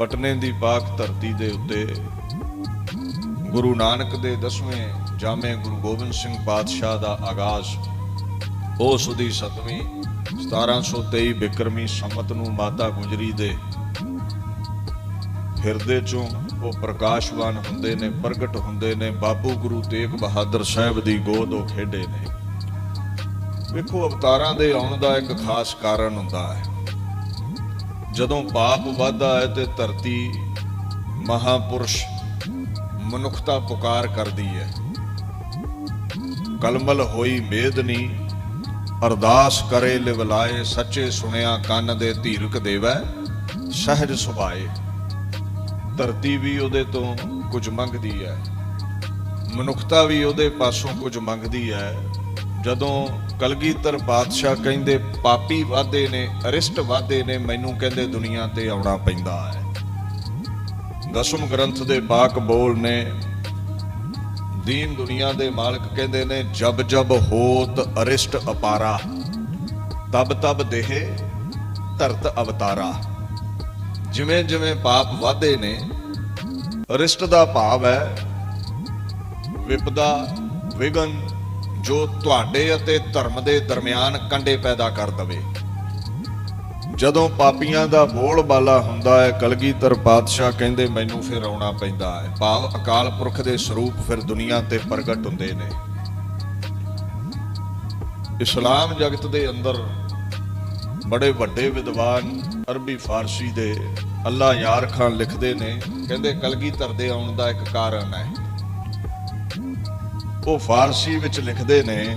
ਪਟਨੇ ਦੀ ਪਾਕ ਧਰਤੀ ਦੇ ਉੱਤੇ ਗੁਰੂ ਨਾਨਕ ਦੇ 10ਵੇਂ ਜਾਮੇ ਗੁਰੂ ਗੋਬਿੰਦ ਸਿੰਘ ਪਾਤਸ਼ਾਹ ਦਾ ਆਗਾਜ਼ ਉਸ ਦੀ 7ਵੀਂ 1723 ਬਿਕਰਮੀ ਸੰਮਤ ਨੂੰ ਮਾਤਾ ਗੁਜਰੀ ਦੇ ਹਿਰਦੇ ਚੋਂ ਉਹ ਪ੍ਰਕਾਸ਼ਵਾਨ ਹੁੰਦੇ ਨੇ, ਪ੍ਰਗਟ ਹੁੰਦੇ ਨੇ, ਬਾਪੂ ਗੁਰੂ ਤੇਗ ਬਹਾਦਰ ਸਾਹਿਬ ਦੀ ਗੋਦ ਉਹ ਖੇਡੇ ਨੇ। ਵੇਖੋ ਅਵਤਾਰਾਂ ਦੇ ਆਉਣ ਦਾ ਇੱਕ ਖਾਸ ਕਾਰਨ ਹੁੰਦਾ ਹੈ। ਜਦੋਂ ਪਾਪ ਵੱਧਦਾ ਹੈ ਤੇ ਧਰਤੀ ਮਹਾਪੁਰਸ਼ ਮਨੁੱਖਤਾ ਪੁਕਾਰ ਕਰਦੀ ਹੈ। ਕਲਮਲ ਹੋਈ ਮੇਦਨੀ ਅਰਦਾਸ ਕਰੇ ਲਿਵਲਾਏ, ਸੱਚੇ ਸੁਣਿਆ ਕੰਨ ਦੇ ਧੀਰਕ ਦੇਵੈ, ਸਹਿਜ ਸੁਭਾਏ। ਧਰਤੀ ਵੀ ਉਹਦੇ ਤੋਂ ਕੁਝ ਮੰਗਦੀ ਹੈ, ਮਨੁੱਖਤਾ ਵੀ ਉਹਦੇ ਪਾਸੋਂ ਕੁਝ ਮੰਗਦੀ ਹੈ ਜਦੋਂ ਕਲਗੀਧਰ ਪਾਤਸ਼ਾਹ ਕਹਿੰਦੇ, ਪਾਪੀ ਵਾਦੇ ਨੇ, ਅਰਿਸ਼ਟ ਵਾਦੇ ਨੇ, ਮੈਨੂੰ ਕਹਿੰਦੇ ਦੁਨੀਆ ਤੇ ਆਉਣਾ ਪੈਂਦਾ ਹੈ। ਦਸਮ ਗ੍ਰੰਥ ਦੇ ਬਾਕ ਬੋਲ ਨੇ, ਦੀਨ ਦੁਨੀਆ ਦੇ ਮਾਲਕ ਕਹਿੰਦੇ ਨੇ, ਜਬ ਜਬ ਹੋਤ ਅਰਿਸ਼ਟ ਅਪਾਰਾ, ਤਬ ਤਬ ਦੇਹ ਧਰਤ ਅਵਤਾਰਾ। ਜਿਵੇਂ ਜਿਵੇਂ ਪਾਪ ਵਾਧੇ ਨੇ, ਅਰਿਸ਼ਟ ਦਾ ਭਾਵ ਹੈ, ਵਿਪਦਾ, ਵਿਗਨ ਜੋ ਤੁਹਾਡੇ ਅਤੇ ਧਰਮ ਦੇ ਦਰਮਿਆਨ ਕੰਡੇ ਪੈਦਾ ਕਰ ਦਵੇ। ਜਦੋਂ ਪਾਪੀਆਂ ਦਾ ਬੋਲ ਬਾਲਾ ਹੁੰਦਾ ਹੈ, ਕਲਗੀਧਰ ਪਾਤਸ਼ਾਹ ਕਹਿੰਦੇ, ਮੈਨੂੰ ਫਿਰ ਆਉਣਾ ਪੈਂਦਾ ਹੈ। ਭਾਵ ਅਕਾਲ ਪੁਰਖ ਦੇ ਸਰੂਪ ਫਿਰ ਦੁਨੀਆ ਤੇ ਪ੍ਰਗਟ ਹੁੰਦੇ ਨੇ। ਇਸਲਾਮ ਜਗਤ ਦੇ ਅੰਦਰ ਬੜੇ ਵੱਡੇ ਵਿਦਵਾਨ ਅਰਬੀ ਫਾਰਸੀ ਦੇ ਅੱਲਾ ਯਾਰ ਖਾਨ ਲਿਖਦੇ ਨੇ, ਕਹਿੰਦੇ, ਕਲਗੀਧਰ ਦੇ ਆਉਣ ਦਾ ਇੱਕ ਕਾਰਨ ਹੈ। ਉਹ ਫਾਰਸੀ ਵਿੱਚ ਲਿਖਦੇ ਨੇ,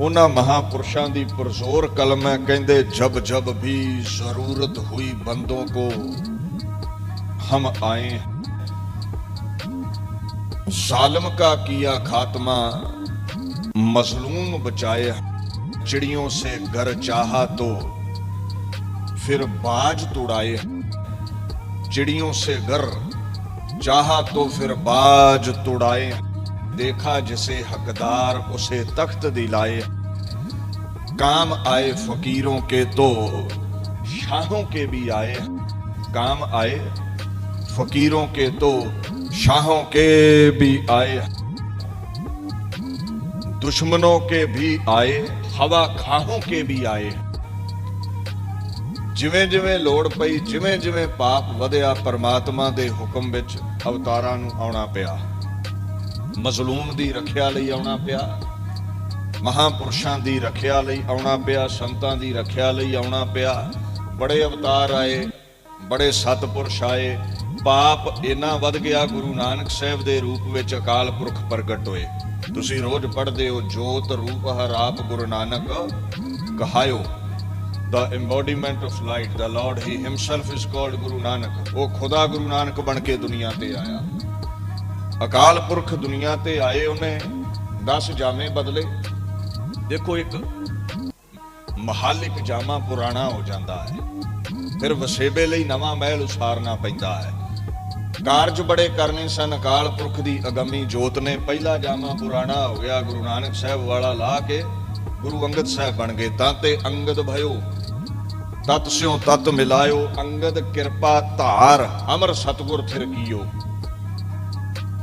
ਉਹਨਾਂ ਮਹਾਪੁਰਸ਼ਾਂ ਦੀ ਪੁਰਜ਼ੋਰ ਕਲਮ ਹੈ, ਕਹਿੰਦੇ, ਜਬ ਜਬ ਵੀ ਜ਼ਰੂਰਤ ਹੋਈ ਬੰਦੋਂ ਕੋ, ਹਮ ਆਏ ਜ਼ਾਲਮ ਕਾ ਕੀਆ ਖਾਤਮਾ, ਮਜ਼ਲੂਮ ਬਚਾਏ ਚਿੜੀਆਂ ਸੇ ਗਰ ਚਾਹਾ ਤੋ, ਫਿਰ ਬਾਜ ਤੋੜਾਏ ਚਿੜੀਆਂ ਸੇ ਗਰ चाहा तो फिर बाज तुड़ाए, देखा जिसे हकदार उसे तख्त दिलाए। काम आए फकीरों के तो शाहों के भी आए। काम आए फकीरों के तो शाहों के भी आए। दुश्मनों के भी आए, हवा खाहों के भी आए। ਜਿਵੇਂ ਜਿਵੇਂ ਲੋੜ ਪਈ ਜਿਵੇਂ ਜਿਵੇਂ ਪਾਪ ਵਧਿਆ, ਪਰਮਾਤਮਾ ਦੇ ਹੁਕਮ ਵਿੱਚ ਅਵਤਾਰਾਂ ਨੂੰ ਆਉਣਾ ਪਿਆ। ਮਜ਼ਲੂਮ ਦੀ ਰੱਖਿਆ ਲਈ ਆਉਣਾ ਪਿਆ। ਮਹਾਪੁਰਸ਼ਾਂ ਦੀ ਰੱਖਿਆ ਲਈ ਆਉਣਾ ਪਿਆ। ਸੰਤਾਂ ਦੀ ਰੱਖਿਆ ਲਈ ਆਉਣਾ ਪਿਆ। ਬੜੇ ਅਵਤਾਰ ਆਏ, ਬੜੇ ਸਤਪੁਰਸ਼ ਆਏ। ਪਾਪ ਇੰਨਾ ਵੱਧ ਗਿਆ, ਗੁਰੂ ਨਾਨਕ ਸਾਹਿਬ ਦੇ ਰੂਪ ਵਿੱਚ ਅਕਾਲ ਪੁਰਖ ਪ੍ਰਗਟ ਹੋਏ। ਤੁਸੀਂ ਰੋਜ਼ ਪੜ੍ਹਦੇ ਹੋ, ਜੋਤ ਰੂਪ ਹਰ ਆਪ Guru Nanak ਕਹਾਇਓ। The embodiment of light, the lord, he himself is called guru nanak. ਉਹ ਖੁਦਾ ਗੁਰੂ ਨਾਨਕ ਬਣ ਕੇ ਦੁਨੀਆ ਤੇ ਆਇਆ ਅਕਾਲ ਪੁਰਖ ਦੁਨੀਆ ਤੇ ਆਏ ਉਹਨੇ 10 ਜਾਮੇ ਬਦਲੇ ਦੇਖੋ ਇੱਕ ਮਹਲ ਜਾਮਾ ਪੁਰਾਣਾ ਹੋ ਜਾਂਦਾ ਹੈ ਫਿਰ ਵਸੇਬੇ ਲਈ ਨਵਾਂ ਮਹਿਲ ਉਸਾਰਨਾ ਪੈਂਦਾ ਹੈ ਕਾਰਜ ਬੜੇ ਕਰਨੇ ਸਨ ਅਕਾਲ ਪੁਰਖ ਦੀ ਅਗੰਮੀ ਜੋਤ ਨੇ ਪਹਿਲਾ ਜਾਮਾ ਪੁਰਾਣਾ ਹੋ ਗਿਆ ਗੁਰੂ ਨਾਨਕ ਸਾਹਿਬ ਵਾਲਾ ਲਾ ਕੇ ਗੁਰੂ ਅੰਗਦ ਸਾਹਿਬ ਬਣ ਗਏ ਤਾਂ ਤੇ ਅੰਗਦ ਭਇਓ ਤਤ ਸਿਉ ਤਤ ਮਿਲਾਇਓ, ਅੰਗਦ ਕਿਰਪਾ ਧਾਰ, ਅਮਰ ਸਤਗੁਰ ਥਿਰ ਕੀਓ।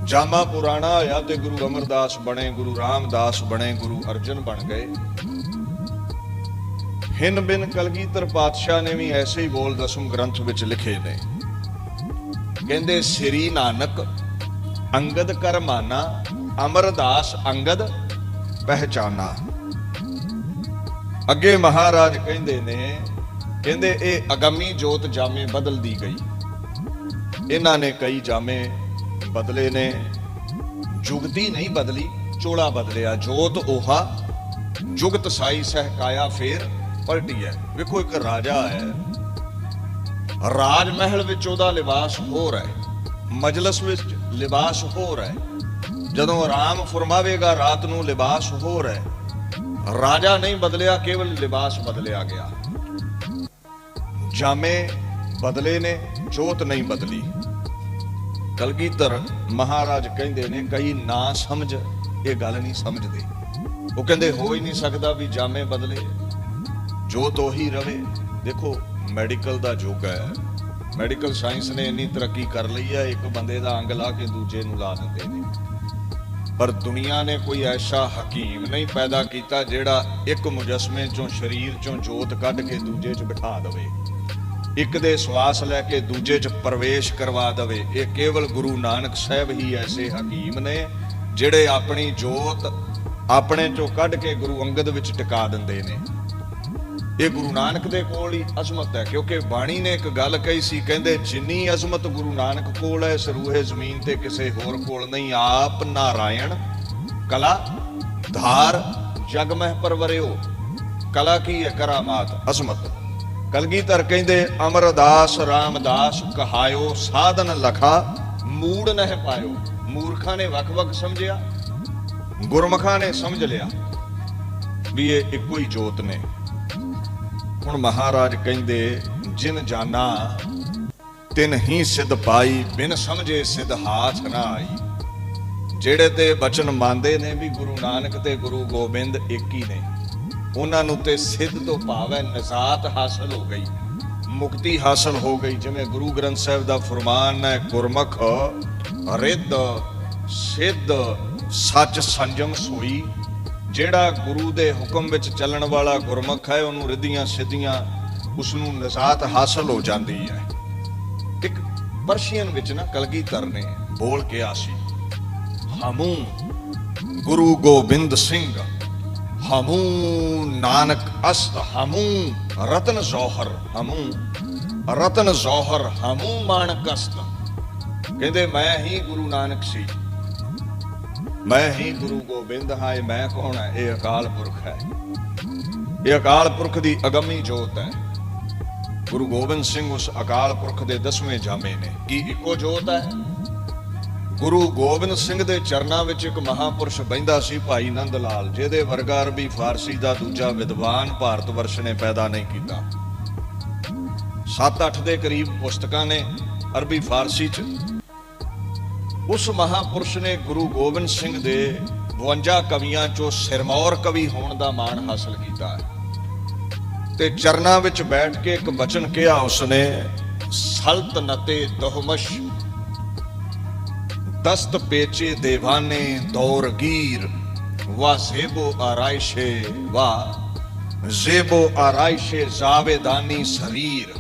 ਜਾਮਾ ਪੁਰਾਣਾ ਹੋਇਆ ਤੇ ਗੁਰੂ ਅਮਰਦਾਸ ਬਣੇ, ਗੁਰੂ ਰਾਮਦਾਸ ਬਣੇ, ਗੁਰੂ ਅਰਜਨ ਬਣ ਗਏ। ਹਿੰਨ ਬਿਨ ਕਲਗੀਧਰ ਪਾਤਸ਼ਾਹ ਨੇ ਵੀ ਐਸੇ ਹੀ ਬੋਲ ਦਸਮ ਗ੍ਰੰਥ ਵਿੱਚ ਲਿਖੇ ਨੇ। ਕਹਿੰਦੇ, ਸ੍ਰੀ ਨਾਨਕ, ਅੰਗਦ ਕਰਮਾਨਾ ਅਮਰਦਾਸ ਅੰਗਦ ਪਹਿਚਾਨਾ। ਅੱਗੇ ਮਹਾਰਾਜ ਕਹਿੰਦੇ ਨੇ ਕਹਿੰਦੇ ਇਹ ਅਗੰਮੀ ਜੋਤ ਜਾਮੇ ਬਦਲਦੀ ਗਈ। ਇਹਨਾਂ ਨੇ ਕਈ ਜਾਮੇ ਬਦਲੇ ਨੇ। ਜੁਗਤੀ ਨਹੀਂ ਬਦਲੀ, ਚੋਲਾ ਬਦਲਿਆ। ਜੋਤ ਓਹਾ, ਜੁਗਤ ਸਾਈ ਸਹਿਕਾਇਆ ਫੇਰ ਪਲਟੀ ਹੈ ਵੇਖੋ ਇੱਕ ਰਾਜਾ ਹੈ ਰਾਜ ਮਹਿਲ ਵਿੱਚ ਉਹਦਾ ਲਿਬਾਸ ਹੋਰ ਹੈ ਮਜਲਸ ਵਿੱਚ ਲਿਬਾਸ ਹੋਰ ਹੈ ਜਦੋਂ ਆਰਾਮ ਫਰਮਾਵੇਗਾ, ਰਾਤ ਨੂੰ ਲਿਬਾਸ ਹੋਰ ਹੈ ਰਾਜਾ ਨਹੀਂ ਬਦਲਿਆ, ਕੇਵਲ ਲਿਬਾਸ ਬਦਲਿਆ ਗਿਆ। ਜਾਮੇ ਬਦਲੇ ਨੇ, ਜੋਤ ਨਹੀਂ ਬਦਲੀ। ਕਲਗੀਧਰ ਮਹਾਰਾਜ ਕਹਿੰਦੇ ਨੇ, ਕਈ ਨਾ ਸਮਝ, ਇਹ ਗੱਲ ਨਹੀਂ ਸਮਝਦੇ। ਉਹ ਕਹਿੰਦੇ, ਹੋ ਹੀ ਨਹੀਂ ਸਕਦਾ ਵੀ ਜਾਮੇ ਬਦਲੇ। ਜੋਤ ਉਹੀ ਰਵੇ। ਦੇਖੋ, ਮੈਡੀਕਲ ਦਾ ਯੁੱਗ ਹੈ। ਮੈਡੀਕਲ ਸਾਇੰਸ ਨੇ ਇੰਨੀ ਤਰੱਕੀ ਕਰ ਲਈ ਹੈ, ਇੱਕ ਬੰਦੇ ਦਾ ਅੰਗ ਲਾ ਕੇ ਦੂਜੇ ਨੂੰ ਲਾ ਦਿੰਦੇ ਨੇ। ਪਰ ਦੁਨੀਆ ਨੇ ਕੋਈ ਐਸਾ ਹਕੀਮ ਨਹੀਂ ਪੈਦਾ ਕੀਤਾ, ਜਿਹੜਾ ਇੱਕ ਮੁਜਸਮੇ ਚੋਂ, ਸਰੀਰ ਚੋਂ ਜੋਤ ਕੱਢ ਕੇ ਦੂਜੇ 'ਚ ਬਿਠਾ ਦੇਵੇ। ਇੱਕ ਦੇ ਸਵਾਸ ਲੈ ਕੇ ਦੂਜੇ 'ਚ ਪ੍ਰਵੇਸ਼ ਕਰਵਾ ਦੇਵੇ। ਇਹ ਕੇਵਲ ਗੁਰੂ ਨਾਨਕ ਸਾਹਿਬ ਹੀ ਐਸੇ ਹਕੀਮ ਨੇ, ਜਿਹੜੇ ਆਪਣੀ ਜੋਤ ਆਪਣੇ ਚੋਂ ਕੱਢ ਕੇ ਗੁਰੂ ਅੰਗਦ ਵਿੱਚ ਟਿਕਾ ਦਿੰਦੇ ਨੇ। ਇਹ ਗੁਰੂ ਨਾਨਕ ਦੇ ਕੋਲ ਹੀ ਅਜ਼ਮਤ ਹੈ, ਕਿਉਂਕਿ ਬਾਣੀ ਨੇ ਇੱਕ ਗੱਲ ਕਹੀ ਸੀ, ਕਹਿੰਦੇ, ਜਿੰਨੀ ਅਜ਼ਮਤ ਗੁਰੂ ਨਾਨਕ ਕੋਲ ਹੈ ਸਰੂਹੇ ਜ਼ਮੀਨ ਤੇ ਕਿਸੇ ਹੋਰ ਕੋਲ ਨਹੀਂ। ਆਪ ਨਾਰਾਇਣ, ਕਲਾ, ਧਾਰ ਜਗ ਮਹਿ ਪਰਵਰਿਓ। ਕਲਾ ਕੀ ਹੈ ਕਰਾਮਾਤ, ਅਜ਼ਮਤ। ਕਲਗੀਧਰ ਕਹਿੰਦੇ, ਅਮਰਦਾਸ ਰਾਮਦਾਸ ਕਹਾਇਓ, ਸਾਧਨ ਲਖਾ, ਮੂੜ ਨਹਿ ਪਾਇਓ। ਮੂਰਖਾਂ ਨੇ ਵੱਖ-ਵੱਖ ਸਮਝਿਆ, ਗੁਰਮਖਾਂ ਨੇ ਸਮਝ ਲਿਆ ਵੀ ਇਹ ਇੱਕੋ ਹੀ ਜੋਤ ਨੇ। ਹੁਣ ਮਹਾਰਾਜ ਕਹਿੰਦੇ, ਜਿਨ ਜਾਨਾ, ਤਿਨ ਹੀ ਸਿੱਧ ਪਾਈ, ਬਿਨ ਸਮਝੇ ਸਿੱਧ ਹਾਥ ਨਾ ਆਈ। ਜਿਹੜੇ ਤੇ ਬਚਨ ਮੰਨਦੇ ਨੇ ਵੀ ਗੁਰੂ ਨਾਨਕ ਤੇ ਗੁਰੂ ਗੋਬਿੰਦ ਇੱਕ ਹੀ ਨੇ। ਉਹਨਾਂ ਨੂੰ ਤੇ ਸਿੱਧ ਤੋਂ ਭਾਵ ਹੈ ਨਜ਼ਾਤ ਹਾਸਲ ਹੋ ਗਈ। ਮੁਕਤੀ ਹਾਸਲ ਹੋ ਗਈ, ਜਿਵੇਂ ਗੁਰੂ ਗ੍ਰੰਥ ਸਾਹਿਬ ਦਾ ਫਰਮਾਨ ਹੈ, ਗੁਰਮੁਖ ਰਿੱਧ, ਸਿੱਧ, ਸੱਚ ਸੰਜਮ ਸੋਈ। ਜਿਹੜਾ ਗੁਰੂ ਦੇ ਹੁਕਮ ਵਿੱਚ ਚੱਲਣ ਵਾਲਾ ਗੁਰਮੁਖ ਹੈ, ਉਹਨੂੰ ਰਿੱਧੀਆਂ ਸਿੱਧੀਆਂ ਉਸ ਨੂੰ ਨਜ਼ਾਤ ਹਾਸਲ ਹੋ ਜਾਂਦੀ ਹੈ। ਇੱਕ ਪਰਸ਼ੀਅਨ ਵਿੱਚ ਨਾ ਕਲਗੀਧਰ ਨੇ ਬੋਲ ਕੇ ਆਸੀ ਹਮੂ ਗੁਰੂ ਗੋਬਿੰਦ ਸਿੰਘ। ਹਮੂ ਨਾਨਕ ਅਸਤ, ਹਮੂ ਰਤਨ ਜ਼ੋਹਰ, ਹਮੂ ਰਤਨ ਜ਼ੋਹਰ, ਹਮੂ ਮਾਨਕ ਅਸਤ। ਕਹਿੰਦੇ, ਮੈਂ ਹੀ ਗੁਰੂ ਨਾਨਕ ਸੀ। ਮੈਂ ਹੀ ਗੁਰੂ ਗੋਬਿੰਦ ਹਾਂ, ਇਹ ਮੈਂ ਕੌਣ ਹੈ? ਇਹ ਅਕਾਲ ਪੁਰਖ ਹੈ। ਇਹ ਅਕਾਲ ਪੁਰਖ ਦੀ ਅਗੰਮੀ ਜੋਤ ਹੈ। ਗੁਰੂ ਗੋਬਿੰਦ ਸਿੰਘ ਉਸ ਅਕਾਲ ਪੁਰਖ ਦੇ ਦਸਵੇਂ ਜਾਮੇ ਨੇ। ਕੀ ਇੱਕੋ ਜੋਤ ਹੈ? ਗੁਰੂ ਗੋਬਿੰਦ ਸਿੰਘ ਦੇ ਚਰਨਾਂ ਵਿੱਚ ਇੱਕ ਮਹਾਪੁਰਸ਼ ਬੈੰਦਾ ਸੀ ਭਾਈ ਨੰਦ ਲਾਲ, ਜਿਹਦੇ ਵਰਗਾ ਅਰਬੀ ਫਾਰਸੀ ਦਾ ਦੂਜਾ ਵਿਦਵਾਨ ਭਾਰਤ ਵਰਸ਼ ਨੇ ਪੈਦਾ ਨਹੀਂ ਕੀਤਾ। 7-8 ਦੇ ਕਰੀਬ ਪੁਸਤਕਾਂ ਨੇ ਅਰਬੀ ਫਾਰਸੀ ਚ। ਉਸ ਮਹਾਪੁਰਸ਼ ਨੇ ਗੁਰੂ ਗੋਬਿੰਦ ਸਿੰਘ ਦੇ 52 ਕਵੀਆਂ ਚੋਂ ਸਿਰਮੌਰ ਕਵੀ ਹੋਣ ਦਾ ਮਾਣ ਹਾਸਲ ਕੀਤਾ ਤੇ ਚਰਨਾਂ ਵਿੱਚ ਬੈਠ ਕੇ ਇੱਕ ਬਚਨ ਕਿਹਾ ਉਸਨੇ ਸਲਤਨਤੇ ਦਹਮਸ਼ ਦਸਤ ਪੇਚੇ ਦੇਵਾਨੇ ਦੌਰਗੀਰ ਵਾ ਜ਼ੇਬੋ ਆਰਾਇਸ਼ੇ ਵਾ। ਜ਼ੇਬੋ ਆਰਾਇਸ਼ੇ ਜਾਵੇਦਾਨੀ ਸਰੀਰ।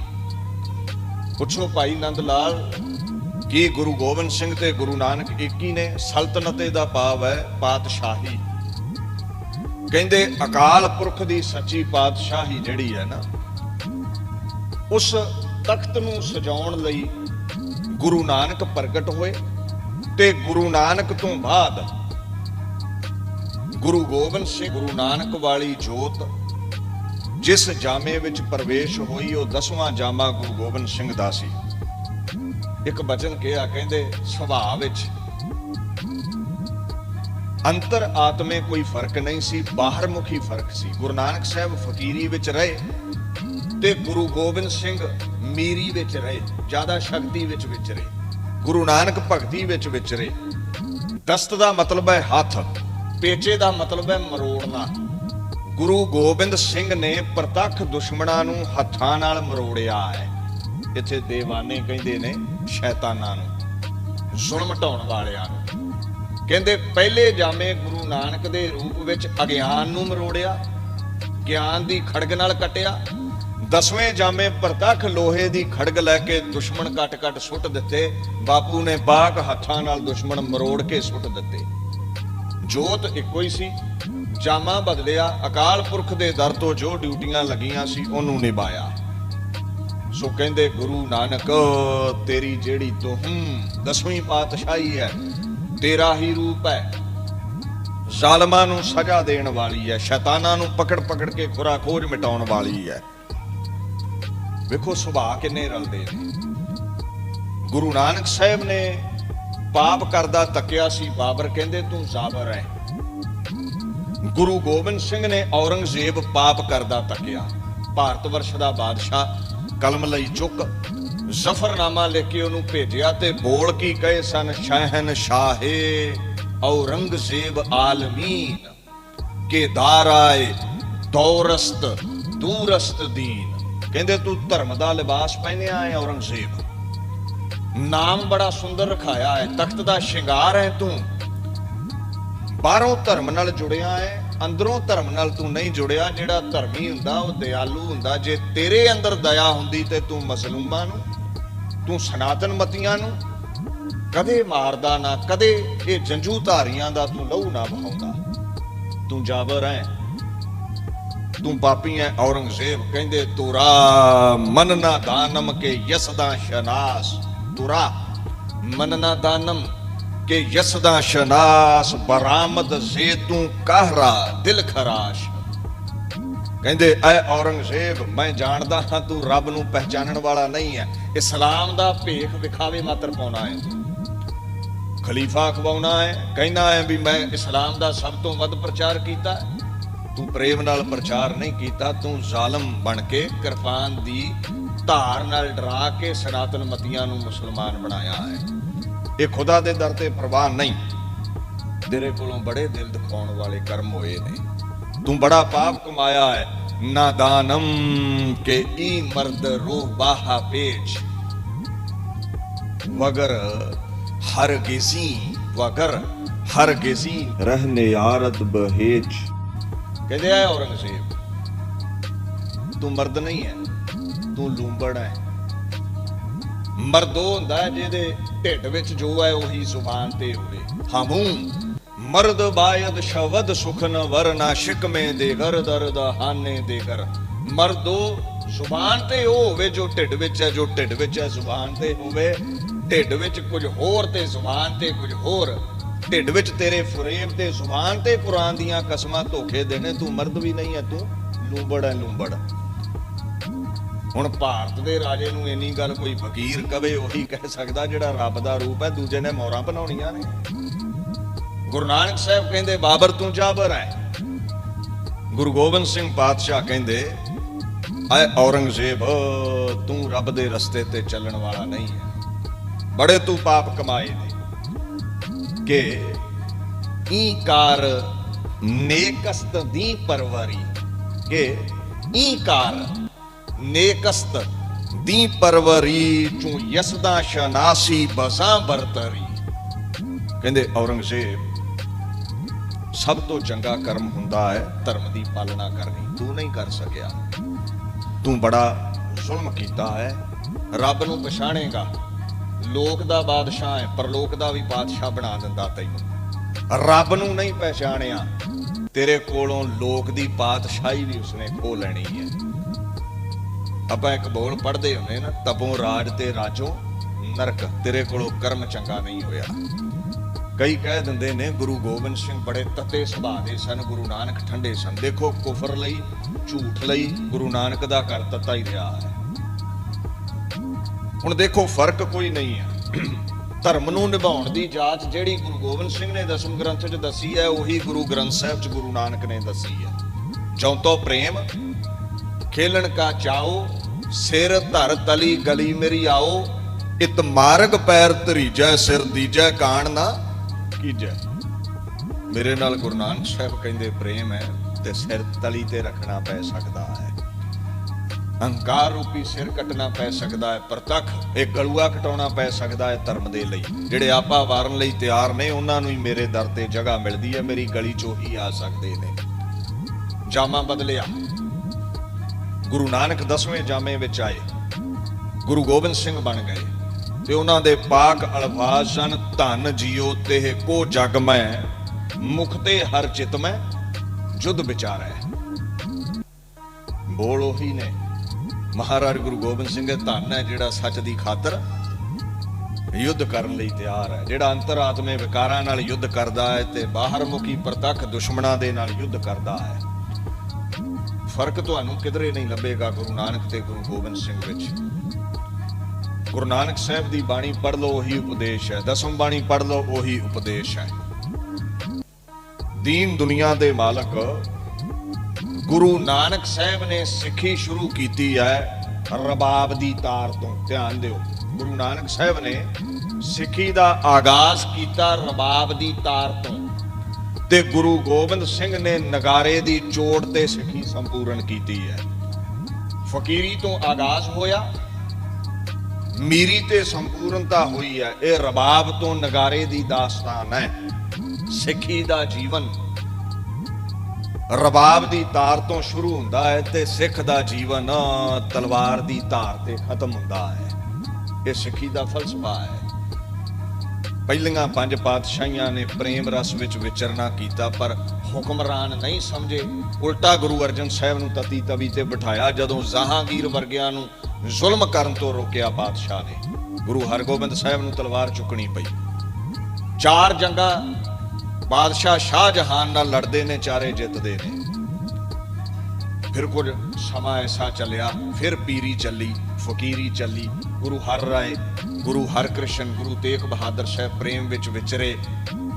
ਪੁੱਛੋ ਭਾਈ ਨੰਦ ਲਾਲ ਕੀ ਗੁਰੂ ਗੋਬਿੰਦ ਸਿੰਘ ਤੇ ਗੁਰੂ ਨਾਨਕ ਇੱਕ ਨੇ? ਸਲਤਨਤੇ ਦਾ ਭਾਵ ਹੈ ਪਾਤਸ਼ਾਹੀ। ਕਹਿੰਦੇ ਅਕਾਲ ਪੁਰਖ ਦੀ ਸੱਚੀ ਪਾਤਸ਼ਾਹੀ ਜਿਹੜੀ ਹੈ ਨਾ, ਉਸ ਤਖਤ ਨੂੰ ਸਜਾਉਣ ਲਈ ਗੁਰੂ ਨਾਨਕ ਪ੍ਰਗਟ ਹੋਏ। ਤੇ ਗੁਰੂ ਨਾਨਕ ਤੋਂ ਬਾਅਦ ਗੁਰੂ ਗੋਬਿੰਦ ਸਿੰਘ ਗੁਰੂ ਨਾਨਕ ਵਾਲੀ ਜੋਤ ਜਿਸ ਜਾਮੇ ਵਿੱਚ ਪ੍ਰਵੇਸ਼ ਹੋਈ, ਉਹ ਦਸਵਾਂ ਜਾਮਾ ਗੁਰੂ ਗੋਬਿੰਦ ਸਿੰਘ ਦਾ ਸੀ। ਇੱਕ ਬਚਨ ਕਿਹਾ, ਕਹਿੰਦੇ, ਸੁਭਾਅ ਵਿੱਚ ਅੰਤਰ ਆਤਮੇ ਕੋਈ ਫ਼ਰਕ ਨਹੀਂ ਸੀ ਬਾਹਰ ਮੁਖੀ ਫ਼ਰਕ ਸੀ। ਗੁਰੂ ਨਾਨਕ ਸਾਹਿਬ ਫਕੀਰੀ ਵਿੱਚ ਰਹੇ ਤੇ ਗੁਰੂ ਗੋਬਿੰਦ ਸਿੰਘ ਮੀਰੀ ਵਿੱਚ ਰਹੇ, ਜ਼ਿਆਦਾ ਸ਼ਕਤੀ ਵਿੱਚ ਵਿਚਰੇ ਗੁਰੂ ਨਾਨਕ ਭਗਤੀ ਵਿੱਚ ਵਿਚਰੇ। ਦਸਤ ਦਾ ਮਤਲਬ ਹੈ ਹੱਥ, ਪੇਚੇ ਦਾ ਮਤਲਬ ਹੈ ਮਰੋੜਨਾ। ਗੁਰੂ ਗੋਬਿੰਦ ਸਿੰਘ ਨੇ ਪ੍ਰਤੱਖ ਦੁਸ਼ਮਣਾਂ ਨੂੰ ਹੱਥਾਂ ਨਾਲ ਮਰੋੜਿਆ ਹੈ। ਇੱਥੇ ਦੇਵਾਨੇ ਕਹਿੰਦੇ ਨੇ ਸ਼ੈਤਾਨਾਂ ਨੂੰ, ਜ਼ੁਲਮ ਢਾਉਣ ਵਾਲਿਆਂ ਨੂੰ। ਕਹਿੰਦੇ ਪਹਿਲੇ ਜਾਮੇ ਗੁਰੂ ਨਾਨਕ ਦੇ ਰੂਪ ਵਿੱਚ ਅਗਿਆਨ ਨੂੰ ਮਰੋੜਿਆ, ਗਿਆਨ ਦੀ ਖੜਗ ਨਾਲ ਕਟਿਆ ਦਸਵੇਂ ਜਾਮੇ ਪ੍ਰਤੱਖ ਲੋਹੇ ਦੀ ਖੜਗ ਲੈ ਕੇ ਦੁਸ਼ਮਣ ਕੱਟ-ਕੱਟ ਸੁੱਟ ਦਿੱਤੇ। ਬਾਪੂ ਨੇ ਬਾਕ ਹੱਥਾਂ ਨਾਲ ਦੁਸ਼ਮਣ ਮਰੋੜ ਕੇ ਸੁੱਟ ਦਿੱਤੇ। ਜੋਤ ਇੱਕੋ ਹੀ ਸੀ। ਜਾਮਾ ਬਦਲਿਆ, ਅਕਾਲ ਪੁਰਖ ਦੇ ਦਰ ਤੋਂ ਜੋ ਡਿਊਟੀਆਂ ਲੱਗੀਆਂ ਸੀ, ਉਹਨੂੰ ਨਿਭਾਇਆ। ਸੋ ਕਹਿੰਦੇ, ਗੁਰੂ ਨਾਨਕ, ਤੇਰੀ ਜਿਹੜੀ ਤੂੰ ਦਸਵੀਂ ਪਾਤਸ਼ਾਹੀ ਹੈ। ਤੇਰਾ ਹੀ ਰੂਪ ਹੈ। ਜ਼ਾਲਮਾਂ ਨੂੰ ਸਜ਼ਾ ਦੇਣ ਵਾਲੀ ਹੈ, ਸ਼ੈਤਾਨਾਂ ਨੂੰ ਪਕੜ ਪਕੜ ਕੇ ਖੁਰਾ ਖੋਜ ਮਿਟਾਉਣ ਵਾਲੀ ਹੈ। ਵੇਖੋ ਸੁਭਾਅ ਕਿੰਨੇ ਰਲਦੇ ਨੇ ਗੁਰੂ ਨਾਨਕ ਸਾਹਿਬ ਨੇ ਪਾਪ ਕਰਦਾ ਤੱਕਿਆ ਸੀ, ਬਾਬਰ ਕਹਿੰਦੇ ਤੂੰ ਜ਼ਾਬਰ ਹੈ ਗੁਰੂ ਗੋਬਿੰਦ ਸਿੰਘ ਨੇ ਔਰੰਗਜ਼ੇਬ ਪਾਪ ਕਰਦਾ ਤੱਕਿਆ। ਭਾਰਤ ਵਰਸ਼ ਦਾ ਬਾਦਸ਼ਾਹ ਕਲਮ ਲਈ ਚੁੱਕ ਜ਼ਫਰਨਾਮਾ ਲਿਖ ਕੇ ਉਹਨੂੰ ਭੇਜਿਆ ਤੇ ਬੋਲ ਕੀ ਕਹੇ ਸਨ, ਸ਼ਹਿਨ ਸ਼ਾਹੇ ਔਰੰਗਜ਼ੇਬ ਆਲਮੀਨ ਕੇ ਦਾਰਾਏ ਦੌਰਸਤ ਦੂਰਸਤ ਦੀਨ। ਕਹਿੰਦੇ ਤੂੰ ਧਰਮ ਦਾ ਲਿਬਾਸ ਪਹਿਨਿਆ ਹੈ ਔਰੰਗਜ਼ੇਬ। ਨਾਮ ਬੜਾ ਸੁੰਦਰ ਰਖਾਇਆ ਹੈ, ਤਖਤ ਦਾ ਸ਼ਿੰਗਾਰ ਹੈ ਤੂੰ। ਬਾਹਰੋਂ ਧਰਮ ਨਾਲ ਜੁੜਿਆ ਹੈ, ਅੰਦਰੋਂ ਧਰਮ ਨਾਲ ਤੂੰ ਨਹੀਂ ਜੁੜਿਆ, ਜਿਹੜਾ ਧਰਮੀ ਹੁੰਦਾ, ਉਹ ਦਿਆਲੂ ਹੁੰਦਾ। ਜੇ ਤੇਰੇ ਅੰਦਰ ਦਇਆ ਹੁੰਦੀ ਤੇ ਤੂੰ ਮਸਲੂਮਾਂ ਨੂੰ, ਤੂੰ ਸਨਾਤਨ ਮਤੀਆਂ ਨੂੰ, ਕਦੇ ਮਾਰਦਾ ਨਾ, ਕਦੇ ਇਹ ਜੰਜੂ ਧਾਰੀਆਂ ਦਾ ਤੂੰ ਲਹੂ ਨਾ ਬਹਾਉਂਦਾ ਤੂੰ ਜਾਬਰ ਹੈ। ਤੂੰ ਪਾਪੀ ਹੈ ਔਰੰਗਜ਼ੇਬ ਕਹਿੰਦੇ, ਤੁਰਾ ਮਨਨਾ ਦਾਨਮ ਕੇ ਯਸਦਾ ਸ਼ਨਾਸ। ਤੁਰਾ ਮਨਨਾ ਦਾਨਮ ਕੇ ਯਸਦਾ ਸ਼ਨਾਸ, ਬਰਾਮਦ ਜ਼ੇ ਤੂੰ ਕਹਿਰਾ ਦਿਲ ਖਰਾਸ਼। ਕਹਿੰਦੇ, ਐ ਔਰੰਗਜ਼ੇਬ, ਮੈਂ ਜਾਣਦਾ ਹਾਂ ਤੂੰ ਰੱਬ ਨੂੰ ਪਹਿਚਾਨਣ ਵਾਲਾ ਨਹੀਂ ਹੈ ਇਸਲਾਮ ਦਾ ਭੇਖ ਵਿਖਾਵੇ ਮਾਤਰ ਪਾਉਣਾ ਹੈ ਖਲੀਫਾ ਖਵਾਉਣਾ ਹੈ ਕਹਿਣਾ ਹੈ ਵੀ ਮੈਂ ਇਸਲਾਮ ਦਾ ਸਭ ਤੋਂ ਵੱਧ ਪ੍ਰਚਾਰ ਕੀਤਾ ਹੈ। ਤੂੰ ਪ੍ਰੇਮ ਨਾਲ ਪ੍ਰਚਾਰ ਨਹੀਂ ਕੀਤਾ, ਤੂੰ ਜ਼ਾਲਮ ਬਣ ਕੇ ਕਿਰਪਾਨ ਦੀ ਧਾਰ ਨਾਲ ਡਰਾ ਕੇ ਸਨਾਤਨ ਮਤੀਆਂ ਨੂੰ ਮੁਸਲਮਾਨ ਬਣਾਇਆ ਹੈ। ਇਹ ਖੁਦਾ ਦੇ ਦਰ ਤੇ ਪ੍ਰਵਾਹ ਨਹੀਂ। ਤੇਰੇ ਕੋਲੋਂ ਬੜੇ ਦਿਲ ਦਿਖਾਉਣ ਵਾਲੇ ਕਰਮ ਹੋਏ ਨੇ। ਤੂੰ ਬੜਾ ਪਾਪ ਕਮਾਇਆ ਹੈ। ਨਾਦਾਨਮ ਕੇ ਈ ਮਰਦ ਰੂਹ ਬਾਹਾ ਪੇਚ ਵਗਰ ਹਰਗਿਜ਼ੀ ਵਗਰ ਹਰਗਿਜ਼ੀ। ਰਹਿਨੇ ਯਾਰਤ ਬਹੇਜ। ਕਹਿੰਦੇ ਆ ਔਰੰਗਜ਼ੇਬ, ਤੂੰ ਮਰਦ ਨਹੀਂ ਹੈ, ਤੂੰ ਲੂੰਬੜ ਹੈ। ਮਰਦ ਉਹ ਹੁੰਦਾ ਜਿਹਦੇ ਢਿੱਡ ਵਿੱਚ ਜੋ ਹੈ ਉਹੀ ਜ਼ੁਬਾਨ ਤੇ ਹੋਵੇ। ਹਮੂ, ਮਰਦ ਬਾਇਦ ਸ਼ਵਦ ਸੁਖਨ ਵਰਨਾ, ਸ਼ਿਕਮੇ ਦੇ ਗਰ ਦਰਦ ਹਾਨੇ ਦੇ ਕਰ ਮਰਦੋ ਜ਼ੁਬਾਨ ਤੇ ਉਹ ਹੋਵੇ ਜੋ ਢਿੱਡ ਵਿੱਚ ਹੈ, ਜੋ ਢਿੱਡ ਵਿੱਚ ਹੈ ਜ਼ੁਬਾਨ ਤੇ ਹੋਵੇ। ਢਿੱਡ ਵਿੱਚ ਕੁਝ ਹੋਰ ਤੇ ਜ਼ੁਬਾਨ ਤੇ ਕੁਝ ਹੋਰ। ਢਿੱਡ ਵਿੱਚ ਤੇਰੇ ਫਰੇਬ ਤੇ ਜ਼ੁਬਾਨ ਤੇ ਕੁਰਾਨ ਦੀਆਂ ਕਸਮਾਂ ਧੋਖੇ ਦੇਣੇ, ਤੂੰ ਮਰਦ ਵੀ ਨਹੀਂ ਹੈ ਤੂੰ ਲੂੰਬੜ ਹੈ ਲੂੰਬੜ। ਹੁਣ ਭਾਰਤ ਦੇ ਰਾਜੇ ਨੂੰ ਇੰਨੀ ਗੱਲ ਕੋਈ ਫਕੀਰ ਕਵੇ, ਉਹੀ ਕਹਿ ਸਕਦਾ ਜਿਹੜਾ ਰੱਬ ਦਾ ਰੂਪ ਹੈ ਦੂਜੇ ਨੇ ਮੋਹਰਾਂ ਬਣਾਉਣੀਆਂ ਨੇ। ਗੁਰੂ ਨਾਨਕ ਸਾਹਿਬ ਕਹਿੰਦੇ, ਬਾਬਰ ਤੂੰ ਜਾਬਰ ਹੈ ਗੁਰੂ ਗੋਬਿੰਦ ਸਿੰਘ ਪਾਤਸ਼ਾਹ ਕਹਿੰਦੇ ਐ ਔਰੰਗਜ਼ੇਬ, ਤੂੰ ਰੱਬ ਦੇ ਰਸਤੇ ਤੇ ਚੱਲਣ ਵਾਲਾ ਨਹੀਂ ਹੈ ਬੜੇ ਤੂੰ ਪਾਪ ਕਮਾਏ ਨੇ। ਕਿ ਈ ਕਾਰ ਨੇਕਸਤ ਦੀ ਪਰਵਾਰੀ ਕਿ ਈ ਕਾਰ ਨੇਕਸਤ ਦੀ ਪਰਵਰੀ ਚੋਂ ਯਸਦਾ ਸ਼ਨਾਸੀ ਬਸਾਂ ਬਰਤਰੀ ਕਹਿੰਦੇ ਔਰੰਗਜ਼ੇਬ, ਸਭ ਤੋਂ ਚੰਗਾ ਕਰਮ ਹੁੰਦਾ ਹੈ ਧਰਮ ਦੀ ਪਾਲਣਾ ਕਰਨੀ। ਤੂੰ ਨਹੀਂ ਕਰ ਸਕਿਆ। ਤੂੰ ਬੜਾ ਜ਼ੁਲਮ ਕੀਤਾ ਹੈ। ਰੱਬ ਨੂੰ ਪਛਾਣੇਗਾ। ਲੋਕ ਦਾ ਬਾਦਸ਼ਾਹ ਹੈ, ਪਰਲੋਕ ਦਾ ਵੀ ਬਾਦਸ਼ਾਹ ਬਣਾ ਦਿੰਦਾ ਤੈਨੂੰ। ਰੱਬ ਨੂੰ ਨਹੀਂ ਪਛਾਣਿਆ ਤੇਰੇ ਕੋਲੋਂ ਲੋਕ ਦੀ ਬਾਦਸ਼ਾਹੀ ਵੀ ਉਸਨੇ ਖੋ ਲੈਣੀ ਹੈ। ਆਪਾਂ ਇੱਕ ਬੋਲ ਪੜ੍ਹਦੇ ਹੁੰਦੇ ਨਾ, ਤਪੋਂ ਰਾਜ ਤੇ ਰਾਜੋ, ਨਰਕ, ਤੇਰੇ ਕੋਲੋਂ ਕਰਮ ਚੰਗਾ ਨਹੀਂ ਹੋਇਆ। ਕਈ ਕਹਿ ਦਿੰਦੇ ਨੇ, ਗੁਰੂ ਗੋਬਿੰਦ ਸਿੰਘ ਬੜੇ ਤਤੇ ਸੁਭਾਅ ਦੇ ਸਨ, ਗੁਰੂ ਨਾਨਕ ਠੰਡੇ ਸਨ। ਦੇਖੋ, ਕੁਫਰ ਲਈ, ਝੂਠ ਲਈ ਗੁਰੂ ਨਾਨਕ ਦਾ ਘਰ ਤਤਾ ਹੀ ਰਿਹਾ ਹੈ। ਹੁਣ ਦੇਖੋ, ਫ਼ਰਕ ਕੋਈ ਨਹੀਂ ਹੈ। ਧਰਮ ਨੂੰ ਨਿਭਾਉਣ ਦੀ ਜਾਚ ਜਿਹੜੀ ਗੁਰੂ ਗੋਬਿੰਦ ਸਿੰਘ ਨੇ ਦਸਮ ਗ੍ਰੰਥ 'ਚ ਦੱਸੀ ਹੈ, ਉਹੀ ਗੁਰੂ ਗ੍ਰੰਥ ਸਾਹਿਬ 'ਚ ਗੁਰੂ ਨਾਨਕ ਨੇ ਦੱਸੀ ਹੈ। ਜਉ ਪ੍ਰੇਮ, ਖੇਲਣ ਕਾ ਚਾਓ, ਸਿਰ ਧਰ ਤਲੀ ਗਲੀ ਮੇਰੀ ਆਓ, ਇਤ ਮਾਰਗ ਪੈਰ ਧਰੀਜੈ, ਸਿਰ ਦੀਜੈ ਕਾਣ ਨਾ ਕੀਜੈ। ਮੇਰੇ ਨਾਲ ਗੁਰੂ ਨਾਨਕ ਸਾਹਿਬ ਕਹਿੰਦੇ, ਪ੍ਰੇਮ ਹੈ ਤੇ ਸਿਰ ਤਲੀ ਤੇ ਰੱਖਣਾ ਪੈ ਸਕਦਾ ਹੈ। ਹੰਕਾਰ ਰੂਪੀ ਸਿਰ ਕੱਟਣਾ ਪੈ ਸਕਦਾ ਹੈ, ਪ੍ਰਤੱਖ, ਇਹ ਗਲੂਆ ਕਟਾਉਣਾ ਪੈ ਸਕਦਾ ਹੈ ਧਰਮ ਦੇ ਲਈ। ਜਿਹੜੇ ਆਪਾ ਵਾਰਨ ਲਈ ਤਿਆਰ ਨੇ, ਉਹਨਾਂ ਨੂੰ ਹੀ ਮੇਰੇ ਦਰ ਤੇ ਜਗ੍ਹਾ ਮਿਲਦੀ ਹੈ, ਮੇਰੀ ਗਲੀ ਚੋਂ ਹੀ ਆ ਸਕਦੇ ਨੇ। ਜਾਮਾ ਬਦਲਿਆ। ਗੁਰੂ ਨਾਨਕ ਦਸਵੇਂ ਜਾਮੇ ਵਿੱਚ ਆਏ। ਗੁਰੂ ਗੋਬਿੰਦ ਸਿੰਘ ਬਣ ਗਏ। ਤੇ ਉਹਨਾਂ ਦੇ ਪਾਕ ਅਲਫਾਜ਼ ਸਨ, ਧਨ ਜਿਉ ਤੇ ਕੋ ਜਗ ਮੈਂ, ਮੁਖ ਤੇ ਹਰ ਚਿਤ ਮੈਂ ਜੁਦ ਵਿਚਾਰੈ। ਬੋਲ ਉਹੀ ਨੇ। ਮਹਾਰਾਜ ਗੁਰੂ ਗੋਬਿੰਦ ਸਿੰਘ ਧੰਨ ਹੈ, ਜਿਹੜਾ ਸੱਚ ਦੀ ਖਾਤਰ ਯੁੱਧ ਕਰਨ ਲਈ ਤਿਆਰ ਹੈ, ਜਿਹੜਾ ਅੰਤਰਾਤਮੇ ਵਿਕਾਰਾਂ ਨਾਲ ਯੁੱਧ ਕਰਦਾ ਹੈ ਤੇ ਬਾਹਰ ਮੁਖੀ ਪ੍ਰਤੱਖ ਦੁਸ਼ਮਣਾਂ ਦੇ ਨਾਲ ਯੁੱਧ ਕਰਦਾ ਹੈ। ਫ਼ਰਕ ਤੁਹਾਨੂੰ ਕਿਧਰੇ ਨਹੀਂ ਲੱਭੇਗਾ ਗੁਰੂ ਨਾਨਕ ਤੇ ਗੁਰੂ ਗੋਬਿੰਦ ਸਿੰਘ ਵਿੱਚ। ਗੁਰੂ ਨਾਨਕ ਸਾਹਿਬ ਦੀ ਬਾਣੀ ਪੜ੍ਹ ਲਓ, ਉਹੀ ਉਪਦੇਸ਼ ਹੈ। ਦਸਮ ਬਾਣੀ ਪੜ੍ਹ ਲਓ, ਉਹੀ ਉਪਦੇਸ਼ ਹੈ। ਦੀਨ ਦੁਨੀਆ ਦੇ ਮਾਲਕ ਗੁਰੂ ਨਾਨਕ ਸਾਹਿਬ ਨੇ ਸਿੱਖੀ ਸ਼ੁਰੂ ਕੀਤੀ ਹੈ ਰਬਾਬ ਦੀ ਤਾਰ ਤੋਂ, ਧਿਆਨ ਦਿਓ। ਗੁਰੂ ਨਾਨਕ ਸਾਹਿਬ ਨੇ ਸਿੱਖੀ ਦਾ ਆਗਾਜ਼ ਕੀਤਾ ਰਬਾਬ ਦੀ ਤਾਰ ਤੋਂ। ਤੇ ਗੁਰੂ ਗੋਬਿੰਦ ਸਿੰਘ ਨੇ ਨਗਾਰੇ ਦੀ ਚੋਟ ਤੇ ਸਿੱਖੀ ਸੰਪੂਰਨ ਕੀਤੀ ਹੈ। ਫਕੀਰੀ ਤੋਂ ਆਗਾਜ਼ ਹੋਇਆ, ਮੀਰੀ ਤੇ ਸੰਪੂਰਨਤਾ ਹੋਈ ਹੈ। ਇਹ ਰਬਾਬ ਤੋਂ ਨਗਾਰੇ ਦੀ ਦਾਸਤਾਨ ਹੈ। ਸਿੱਖੀ ਦਾ ਜੀਵਨ ਰਬਾਬ ਦੀ ਤਾਰ ਤੋਂ ਸ਼ੁਰੂ ਹੁੰਦਾ ਹੈ ਤੇ ਸਿੱਖ ਦਾ ਜੀਵਨ ਤਲਵਾਰ ਦੀ ਧਾਰ ਤੇ ਖਤਮ ਹੁੰਦਾ ਹੈ। ਇਹ ਸਿੱਖੀ ਦਾ ਫਲਸਫਾ ਹੈ। ਪਹਿਲੀਆਂ ਪੰਜ ਪਾਤਸ਼ਾਹੀਆਂ ਨੇ ਪ੍ਰੇਮ ਰਸ ਵਿੱਚ ਵਿਚਰਨਾ ਕੀਤਾ, ਪਰ ਹੁਕਮਰਾਨ ਨਹੀਂ ਸਮਝੇ। ਉਲਟਾ ਗੁਰੂ ਅਰਜਨ ਸਾਹਿਬ ਨੂੰ ਤਤੀ ਤਵੀ ਤੇ ਬਿਠਾਇਆ, ਜਦੋਂ ਜਹਾਂਗੀਰ ਵਰਗਿਆਂ ਨੂੰ ਜ਼ੁਲਮ ਕਰਨ ਤੋਂ ਰੋਕਿਆ ਪਾਤਸ਼ਾਹ ਨੇ। ਗੁਰੂ ਹਰਗੋਬਿੰਦ ਸਾਹਿਬ ਨੂੰ ਤਲਵਾਰ ਚੁੱਕਣੀ ਪਈ। ਚਾਰ ਜੰਗਾਂ ਬਾਦਸ਼ਾਹ ਸ਼ਾਹਜਹਾਨ ਨਾਲ ਲੜਦੇ ਨੇ, ਚਾਰੇ ਜਿੱਤਦੇ ਨੇ। ਫਿਰ ਕੁਝ ਸਮਾਂ ਐਸਾ ਚੱਲਿਆ, ਫਿਰ ਪੀਰੀ ਚੱਲੀ, ਫਕੀਰੀ ਚੱਲੀ, ਗੁਰੂ ਹਰ ਰਾਏ, ਗੁਰੂ ਹਰਕ੍ਰਿਸ਼ਨ, ਗੁਰੂ ਤੇਗ ਬਹਾਦਰ ਸਾਹਿਬ ਪ੍ਰੇਮ ਵਿੱਚ ਵਿਚਰੇ।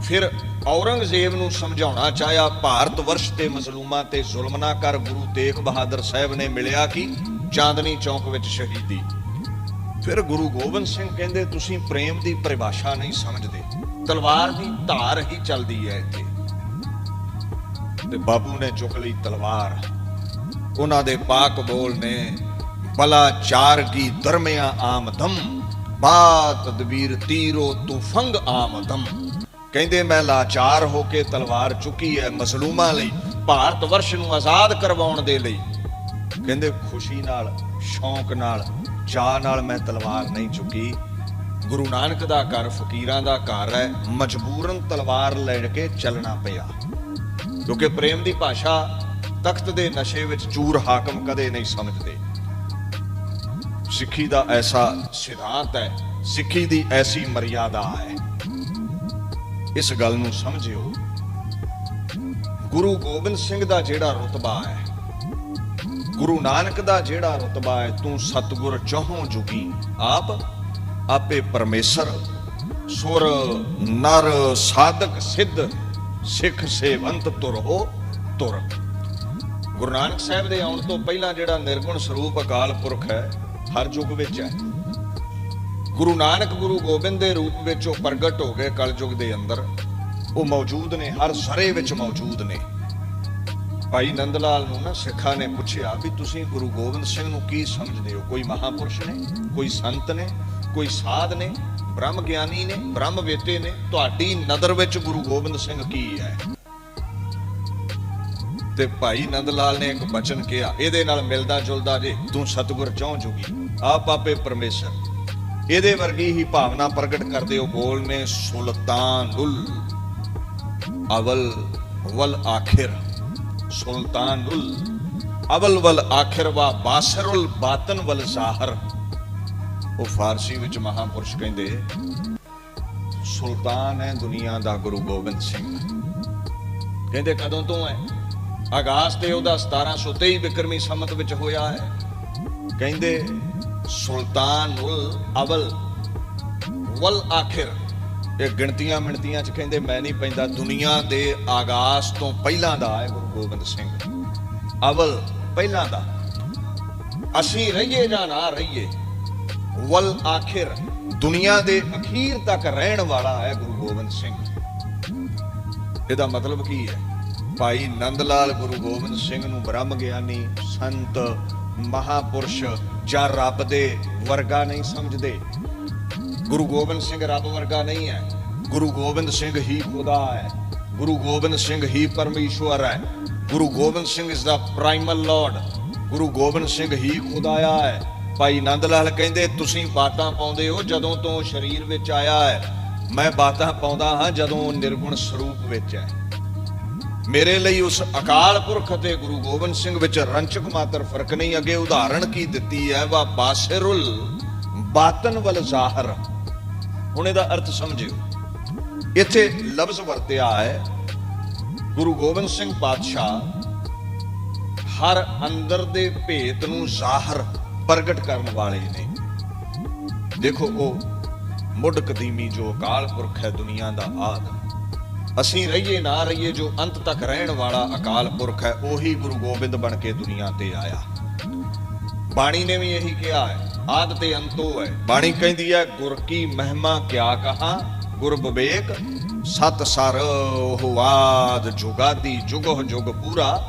ਫਿਰ ਔਰੰਗਜ਼ੇਬ ਨੂੰ ਸਮਝਾਉਣਾ ਚਾਹਿਆ, ਭਾਰਤ ਵਰਸ਼ ਤੇ ਮਜ਼ਲੂਮਾਂ ਤੇ ਜ਼ੁਲਮ ਨਾ ਕਰ ਗੁਰੂ ਤੇਗ ਬਹਾਦਰ ਸਾਹਿਬ ਨੇ ਮਿਲਿਆ ਕਿ? ਚਾਂਦਨੀ ਚੌਕ ਵਿੱਚ ਸ਼ਹੀਦੀ। ਫਿਰ ਗੁਰੂ ਗੋਬਿੰਦ ਸਿੰਘ ਕਹਿੰਦੇ, ਤੁਸੀਂ ਪ੍ਰੇਮ ਦੀ ਪਰਿਭਾਸ਼ਾ ਨਹੀਂ ਸਮਝਦੇ। ਤਲਵਾਰ ਦੀ ਧਾਰ ਹੀ ਚੱਲਦੀ ਹੈ ਇੱਥੇ। ਤੇ ਬਾਬੂ ਨੇ ਚੁੱਕ ਲਈ ਤਲਵਾਰ। ਉਹਨਾਂ ਦੇ ਪਾਕ ਬੋਲ ਨੇ, ਬਲਾ ਚਾਰ ਕੀ ਦਰਮਿਆ ਆਮਦਮ ਬਾ ਤਦਬੀਰ ਤੀਰੋ ਤੁਫੰਗ ਆਮਦਮ। ਕਹਿੰਦੇ, ਮੈਂ ਲਾਚਾਰ ਹੋ ਕੇ ਤਲਵਾਰ ਚੁੱਕੀ ਹੈ ਮਸਲੂਮਾਂ ਲਈ, ਭਾਰਤ ਵਰਸ਼ ਨੂੰ ਆਜ਼ਾਦ ਕਰਵਾਉਣ ਦੇ ਲਈ। ਕਹਿੰਦੇ, ਖੁਸ਼ੀ ਨਾਲ, ਸ਼ੌਂਕ ਨਾਲ ਚਾਹ ਨਾਲ ਮੈਂ ਤਲਵਾਰ ਨਹੀਂ ਚੁੱਕੀ। ਗੁਰੂ ਨਾਨਕ ਦਾ ਘਰ ਫਕੀਰਾਂ ਦਾ ਘਰ ਹੈ, ਮਜਬੂਰਨ ਤਲਵਾਰ ਲੈ ਕੇ ਚੱਲਣਾ ਪਿਆ। ਕਿਉਂਕਿ ਪ੍ਰੇਮ ਦੀ ਭਾਸ਼ਾ ਤਖਤ ਦੇ ਨਸ਼ੇ ਵਿੱਚ ਚੂਰ ਹਾਕਮ ਕਦੇ ਨਹੀਂ ਸਮਝਦੇ। ਸਿੱਖੀ ਦਾ ਐਸਾ ਸਿਧਾਂਤ ਹੈ, ਸਿੱਖੀ ਦੀ ਐਸੀ ਮਰਿਆਦਾ ਹੈ। ਇਸ ਗੱਲ ਨੂੰ ਸਮਝਿਓ, ਗੁਰੂ ਗੋਬਿੰਦ ਸਿੰਘ ਦਾ ਜਿਹੜਾ ਰਤਬਾ ਹੈ, ਗੁਰੂ ਨਾਨਕ ਦਾ ਜਿਹੜਾ ਰਤਬਾ ਹੈ, ਤੂੰ ਸਤਗੁਰ ਚਹੋਂ ਜੁਗੀ, ਆਪ ਆਪੇ ਪਰਮੇਸ਼ਰ, ਸੁਰ ਨਰ ਸਾਧਕ ਸਿੱਧ, ਸਿੱਖ ਸੇਵੰਤ ਤੁਰ ਹੋ ਤੁਰ। ਗੁਰੂ ਨਾਨਕ ਸਾਹਿਬ ਦੇ ਆਉਣ ਤੋਂ ਪਹਿਲਾਂ ਜਿਹੜਾ ਨਿਰਗੁਣ ਸਰੂਪ ਅਕਾਲ ਪੁਰਖ ਹੈ, ਹਰ ਯੁੱਗ ਵਿੱਚ ਹੈ। ਗੁਰੂ ਨਾਨਕ ਗੁਰੂ ਗੋਬਿੰਦ ਦੇ ਰੂਪ ਵਿੱਚ ਉਹ ਪ੍ਰਗਟ ਹੋ ਗਏ ਕਲਯੁਗ ਦੇ ਅੰਦਰ। ਉਹ ਮੌਜੂਦ ਨੇ, ਹਰ ਸਰੇ ਵਿੱਚ ਮੌਜੂਦ ਨੇ। ਭਾਈ ਨੰਦ ਲਾਲ ਨੂੰ ਨਾ ਸਿੱਖਾਂ ਨੇ ਪੁੱਛਿਆ ਵੀ ਤੁਸੀਂ ਗੁਰੂ ਗੋਬਿੰਦ ਸਿੰਘ ਨੂੰ ਕੀ ਸਮਝਦੇ ਹੋ? ਕੋਈ ਮਹਾਪੁਰਸ਼ ਨੇ? ਕੋਈ ਸੰਤ ਨੇ? ਕੋਈ ਸਾਧ ਨੇ, ਬ੍ਰਹਮ ਗਿਆਨੀ ਨੇ, ਬ੍ਰਹਮ ਵੇਤੇ ਨੇ, ਤੁਹਾਡੀ ਨਜ਼ਰ ਵਿੱਚ ਗੁਰੂ ਗੋਬਿੰਦ ਸਿੰਘ ਕੀ ਹੈ? ਤੇ ਭਾਈ ਨੰਦ ਲਾਲ ਨੇ ਇੱਕ ਬਚਨ ਕਿਹਾ, ਇਹਦੇ ਨਾਲ ਮਿਲਦਾ ਜੁਲਦਾ ਜੇ, ਤੂੰ ਸਤਿਗੁਰ ਚਾਹ ਜੋਗੀ, ਆਪ ਆਪੇ ਪਰਮੇਸ਼ਰ। ਇਹਦੇ ਵਰਗੀ ਹੀ ਭਾਵਨਾ ਪ੍ਰਗਟ ਕਰਦੇ ਉਹ ਬੋਲ ਨੇ ਸੁਲਤਾਨੁਲ ਅਵਲ ਵਲ ਆਖਿਰ ਸੁਲਤਾਨੁਲ ਅਵਲ ਵਲ ਆਖਿਰ ਵਾ ਬਾਸਰੁਲ ਬਾਤਨ ਵਲ ਜ਼ਾਹਰ। ਉਹ ਫਾਰਸੀ ਵਿੱਚ ਮਹਾਪੁਰਸ਼ ਕਹਿੰਦੇ, ਸੁਲਤਾਨ ਹੈ ਦੁਨੀਆ ਦਾ ਗੁਰੂ ਗੋਬਿੰਦ ਸਿੰਘ। ਕਹਿੰਦੇ, ਕਦੋਂ ਤੋਂ ਹੈ? ਆਗਾਜ਼ ਤੇ ਉਹਦਾ 1723 ਬਿਕਰਮੀ ਸੰਮਤ ਵਿੱਚ ਹੋਇਆ ਹੈ। ਕਹਿੰਦੇ ਸੁਲਤਾਨੁਲ ਅਵਲ, ਵਲ ਆਖਿਰ। ਇਹ ਗਿਣਤੀਆਂ ਮਿਣਤੀਆਂ ਚ ਕਹਿੰਦੇ, ਮੈਂ ਨਹੀਂ ਪੈਂਦਾ, ਦੁਨੀਆ ਦੇ ਆਗਾਜ਼ ਤੋਂ ਪਹਿਲਾਂ ਦਾ ਹੈ ਗੁਰੂ ਗੋਬਿੰਦ ਸਿੰਘ। ਅਵਲ ਪਹਿਲਾਂ ਦਾ। ਅਸੀਂ ਰਹੀਏ ਜਾਂ ਨਾ ਰਹੀਏ ਵਲ ਆਖਿਰ ਦੁਨੀਆ ਦੇ ਅਖੀਰ ਤੱਕ ਰਹਿਣ ਵਾਲਾ ਹੈ ਗੁਰੂ ਗੋਬਿੰਦ ਸਿੰਘ। ਇਹਦਾ ਮਤਲਬ ਕੀ ਹੈ? ਭਾਈ ਨੰਦ ਲਾਲ ਗੁਰੂ ਗੋਬਿੰਦ ਸਿੰਘ ਨੂੰ ਬ੍ਰਹਮ ਗਿਆਨੀ ਸੰਤ, ਮਹਾਪੁਰਸ਼ ਜਾਂ ਰੱਬ ਦੇ ਵਰਗਾ ਨਹੀਂ ਸਮਝਦੇ। ਗੁਰੂ ਗੋਬਿੰਦ ਸਿੰਘ ਰੱਬ ਵਰਗਾ ਨਹੀਂ ਹੈ। ਗੁਰੂ ਗੋਬਿੰਦ ਸਿੰਘ ਹੀ ਖੁਦਾ ਹੈ। ਗੁਰੂ ਗੋਬਿੰਦ ਸਿੰਘ ਹੀ ਪਰਮੇਸ਼ਵਰ ਹੈ। ਗੁਰੂ ਗੋਬਿੰਦ ਸਿੰਘ ਇਸ ਦਾ ਪ੍ਰਾਈਮਲ ਲਾਰਡ ਗੁਰੂ ਗੋਬਿੰਦ ਸਿੰਘ ਹੀ ਖੁਦਾਇਆ ਹੈ। ਭਾਈ ਨੰਦ ਲਾਲ ਕਹਿੰਦੇ, ਤੁਸੀਂ ਬਾਤਾਂ ਪਾਉਂਦੇ ਹੋ ਜਦੋਂ ਤੋਂ ਸਰੀਰ ਵਿੱਚ ਆਇਆ ਹੈ। ਮੈਂ ਬਾਤਾਂ ਪਾਉਂਦਾ ਹਾਂ ਜਦੋਂ ਨਿਰਗੁਣ ਸਰੂਪ ਵਿੱਚ ਹੈ। ਮੇਰੇ ਲਈ ਉਸ ਅਕਾਲ ਪੁਰਖ ਅਤੇ ਗੁਰੂ ਗੋਬਿੰਦ ਸਿੰਘ ਵਿੱਚ ਰੰਚਕ ਮਾਤਰ ਫ਼ਰਕ ਨਹੀਂ। ਅੱਗੇ ਉਦਾਹਰਣ ਕੀ ਦਿੱਤੀ ਹੈ? ਵਾ ਬਾਸਿਰੁਲ, ਬਾਤਨ ਵਲ ਜ਼ਾਹਰ। ਹੁਣ ਇਹਦਾ ਅਰਥ ਸਮਝਿਓ। ਇੱਥੇ ਲਫ਼ਜ਼ ਵਰਤਿਆ ਹੈ, ਗੁਰੂ ਗੋਬਿੰਦ ਸਿੰਘ ਪਾਤਸ਼ਾਹ ਹਰ ਅੰਦਰ ਦੇ ਭੇਤ ਨੂੰ ਜ਼ਾਹਰ ਪ੍ਰਗਟ ਕਰਨ ਵਾਲੇ ਨੇ। ਦੇਖੋ ਉਹ ਮੁੱਢ ਕਦੀਮੀ ਜੋ ਅਕਾਲ ਪੁਰਖ ਹੈ ਦੁਨੀਆ ਦਾ ਆਦ। ਅਸੀਂ ਰਹੀਏ ਨਾ ਰਹੀਏ ਜੋ ਅੰਤ ਤੱਕ ਰਹਿਣ ਵਾਲਾ ਅਕਾਲ ਪੁਰਖ ਹੈ, ਉਹੀ ਗੁਰੂ ਗੋਬਿੰਦ ਬਣ ਕੇ ਦੁਨੀਆ ਤੇ ਆਇਆ। ਬਾਣੀ ਨੇ ਵੀ ਇਹੀ ਕਿਹਾ ਹੈ, ਆਦ ਤੇ ਅੰਤੋ ਹੈ। ਬਾਣੀ ਕਹਿੰਦੀ ਹੈ, ਗੁਰ ਕੀ ਮਹਿਮਾ ਕਿਆ ਕਹਾ, ਗੁਰ ਵਿਵੇਕ, ਸਤ ਸਰ ਉਹ ਆਦ, ਜੁਗਾਦੀ ਜੁਗੋ ਜੁਗ ਪੂਰਾ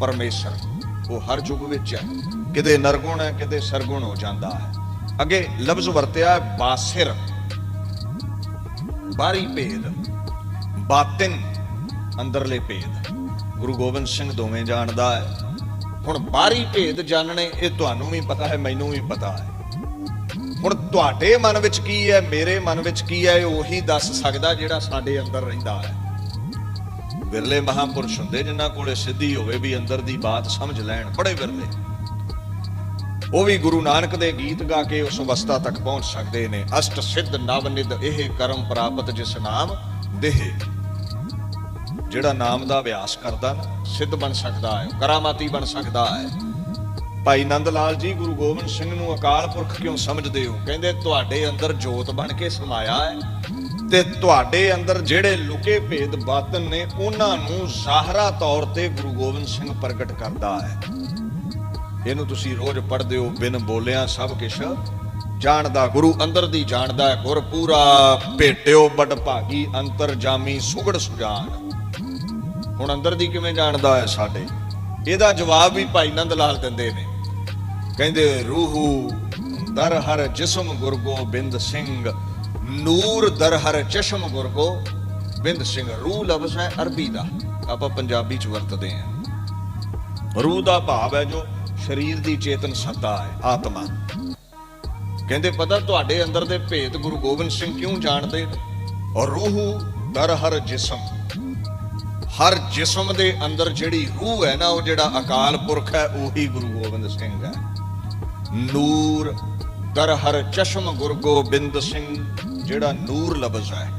ਪਰਮੇਸ਼ਰ। ਉਹ ਹਰ ਜੁਗ ਵਿੱਚ ਹੈ। ਕਿਤੇ ਨਰਗੁਣ ਹੈ, ਕਿਤੇ ਸਰਗੁਣ ਹੋ ਜਾਂਦਾ ਹੈ। ਅੱਗੇ ਲਫ਼ਜ਼ ਵਰਤਿਆ ਹੈ, ਬਾਸਿਰ। ਬਾਰੀ ਭੇਦ, ਬਾਤਿਨ, ਅੰਦਰਲੇ ਭੇਦ। ਗੁਰੂ ਗੋਬਿੰਦ ਸਿੰਘ ਦੋਵੇਂ ਜਾਣਦਾ ਹੈ। ਹੁਣ ਬਾਹਰੀ ਭੇਦ ਜਾਣਨੇ, ਇਹ ਤੁਹਾਨੂੰ ਵੀ ਪਤਾ ਹੈ, ਮੈਨੂੰ ਵੀ ਪਤਾ ਹੈ। ਹੁਣ ਤੁਹਾਡੇ ਮਨ ਵਿੱਚ ਕੀ ਹੈ, ਮੇਰੇ ਮਨ ਵਿੱਚ ਕੀ ਹੈ, ਇਹ ਉਹੀ ਦੱਸ ਸਕਦਾ ਜਿਹੜਾ ਸਾਡੇ ਅੰਦਰ ਰਹਿੰਦਾ ਹੈ। ਵਿਰਲੇ ਮਹਾਪੁਰਸ਼ ਹੁੰਦੇ, ਜਿਨ੍ਹਾਂ ਕੋਲੇ ਸਿੱਧੀ ਹੋਵੇ ਵੀ ਅੰਦਰ ਦੀ ਬਾਤ ਸਮਝ ਲੈਣ, ਬੜੇ ਵਿਰਲੇ। ਉਹ ਵੀ ਗੁਰੂ ਨਾਨਕ ਦੇ ਗੀਤ ਗਾ ਕੇ ਉਸ ਅਵਸਥਾ ਤੱਕ ਪਹੁੰਚ ਸਕਦੇ ਨੇ। ਅਸ਼ਟ ਸਿੱਧ ਨਵਨਿਦ ਇਹ ਕਰਮ ਪ੍ਰਾਪਤ ਜਿਸ ਨਾਮ ਦੇਹ। ਜਿਹੜਾ ਨਾਮ ਦਾ ਅਭਿਆਸ ਕਰਦਾ ਸਿੱਧ ਬਣ ਸਕਦਾ ਹੈ, ਕਰਾਮਾਤੀ ਬਣ ਸਕਦਾ ਹੈ। ਭਾਈ ਨੰਦ ਲਾਲ ਜੀ, ਗੁਰੂ ਗੋਬਿੰਦ ਸਿੰਘ ਨੂੰ ਅਕਾਲ ਪੁਰਖ ਕਿਉਂ ਸਮਝਦੇ ਹੋ? ਕਹਿੰਦੇ, ਤੁਹਾਡੇ ਅੰਦਰ ਜੋਤ ਬਣ ਕੇ ਸਮਾਇਆ ਹੈ ਤੇ ਤੁਹਾਡੇ ਅੰਦਰ ਜਿਹੜੇ ਲੁਕੇ ਭੇਦ ਬਾਤਨ ਨੇ, ਉਹਨਾਂ ਨੂੰ ਜ਼ਾਹਰਾ ਤੌਰ ਤੇ ਗੁਰੂ ਗੋਬਿੰਦ ਸਿੰਘ ਪ੍ਰਗਟ ਕਰਦਾ ਹੈ। ਇਹਨੂੰ ਤੁਸੀਂ ਰੋਜ਼ ਪੜ੍ਹਦੇ ਹੋ, ਬਿਨ ਬੋਲਿਆ ਸਭ ਕਿਛ। ਜਾਣਦਾ ਗੁਰੂ ਅੰਦਰ ਦੀ ਜਾਣਦਾ ਗੁਰ ਪੂਰਾ। ਭੇਟਿਓ ਬੜ ਭਾਗੀ ਅੰਤਰ ਜਾਮੀ ਸੁਗੜ ਸੁਜਾਨ। ਹੁਣ ਅੰਦਰ ਦੀ ਕਿਵੇਂ ਜਾਣਦਾ ਹੈ ਸਾਡੇ? ਇਹਦਾ ਜਵਾਬ ਵੀ ਭਾਈ ਨੰਦ ਲਾਲ ਦਿੰਦੇ ਨੇ। ਕਹਿੰਦੇ, ਰੂਹੂ ਦਰ ਹਰ ਜਿਸਮ ਗੁਰ ਗੋਬਿੰਦ ਸਿੰਘ। ਨੂਰ ਦਰ ਹਰ ਚਸ਼ਮ ਗੁਰ ਗੋਬਿੰਦ ਸਿੰਘ। ਰੂਹ ਲਫ਼ਜ਼ ਹੈ ਅਰਬੀ ਦਾ। ਆਪਾਂ ਪੰਜਾਬੀ ਚ ਵਰਤਦੇ ਹਾਂ। ਰੂਹ ਦਾ ਭਾਵ ਹੈ ਜੋ ਸਰੀਰ ਦੀ ਚੇਤਨ ਸੱਤਾ ਹੈ, ਆਤਮਾ। ਕਹਿੰਦੇ, ਪਤਾ ਤੁਹਾਡੇ ਅੰਦਰ ਦੇ ਭੇਦ ਗੁਰੂ ਗੋਬਿੰਦ ਸਿੰਘ ਕਿਉਂ ਜਾਣਦੇ? ਨੇ ਔਰ ਰੂਹੂ ਦਰ ਹਰ ਜਿਸਮ। ਹਰ ਜਿਸਮ ਦੇ ਅੰਦਰ ਜਿਹੜੀ ਰੂਹ ਹੈ ਨਾ, ਉਹ ਜਿਹੜਾ ਅਕਾਲ ਪੁਰਖ ਹੈ, ਉਹੀ ਗੁਰੂ ਗੋਬਿੰਦ ਸਿੰਘ ਹੈ। ਨੂਰ ਦਰ ਹਰ ਚਸ਼ਮ ਗੁਰ ਗੋਬਿੰਦ ਸਿੰਘ, ਜਿਹੜਾ ਨੂਰ ਲਫ਼ਜ਼ ਹੈ।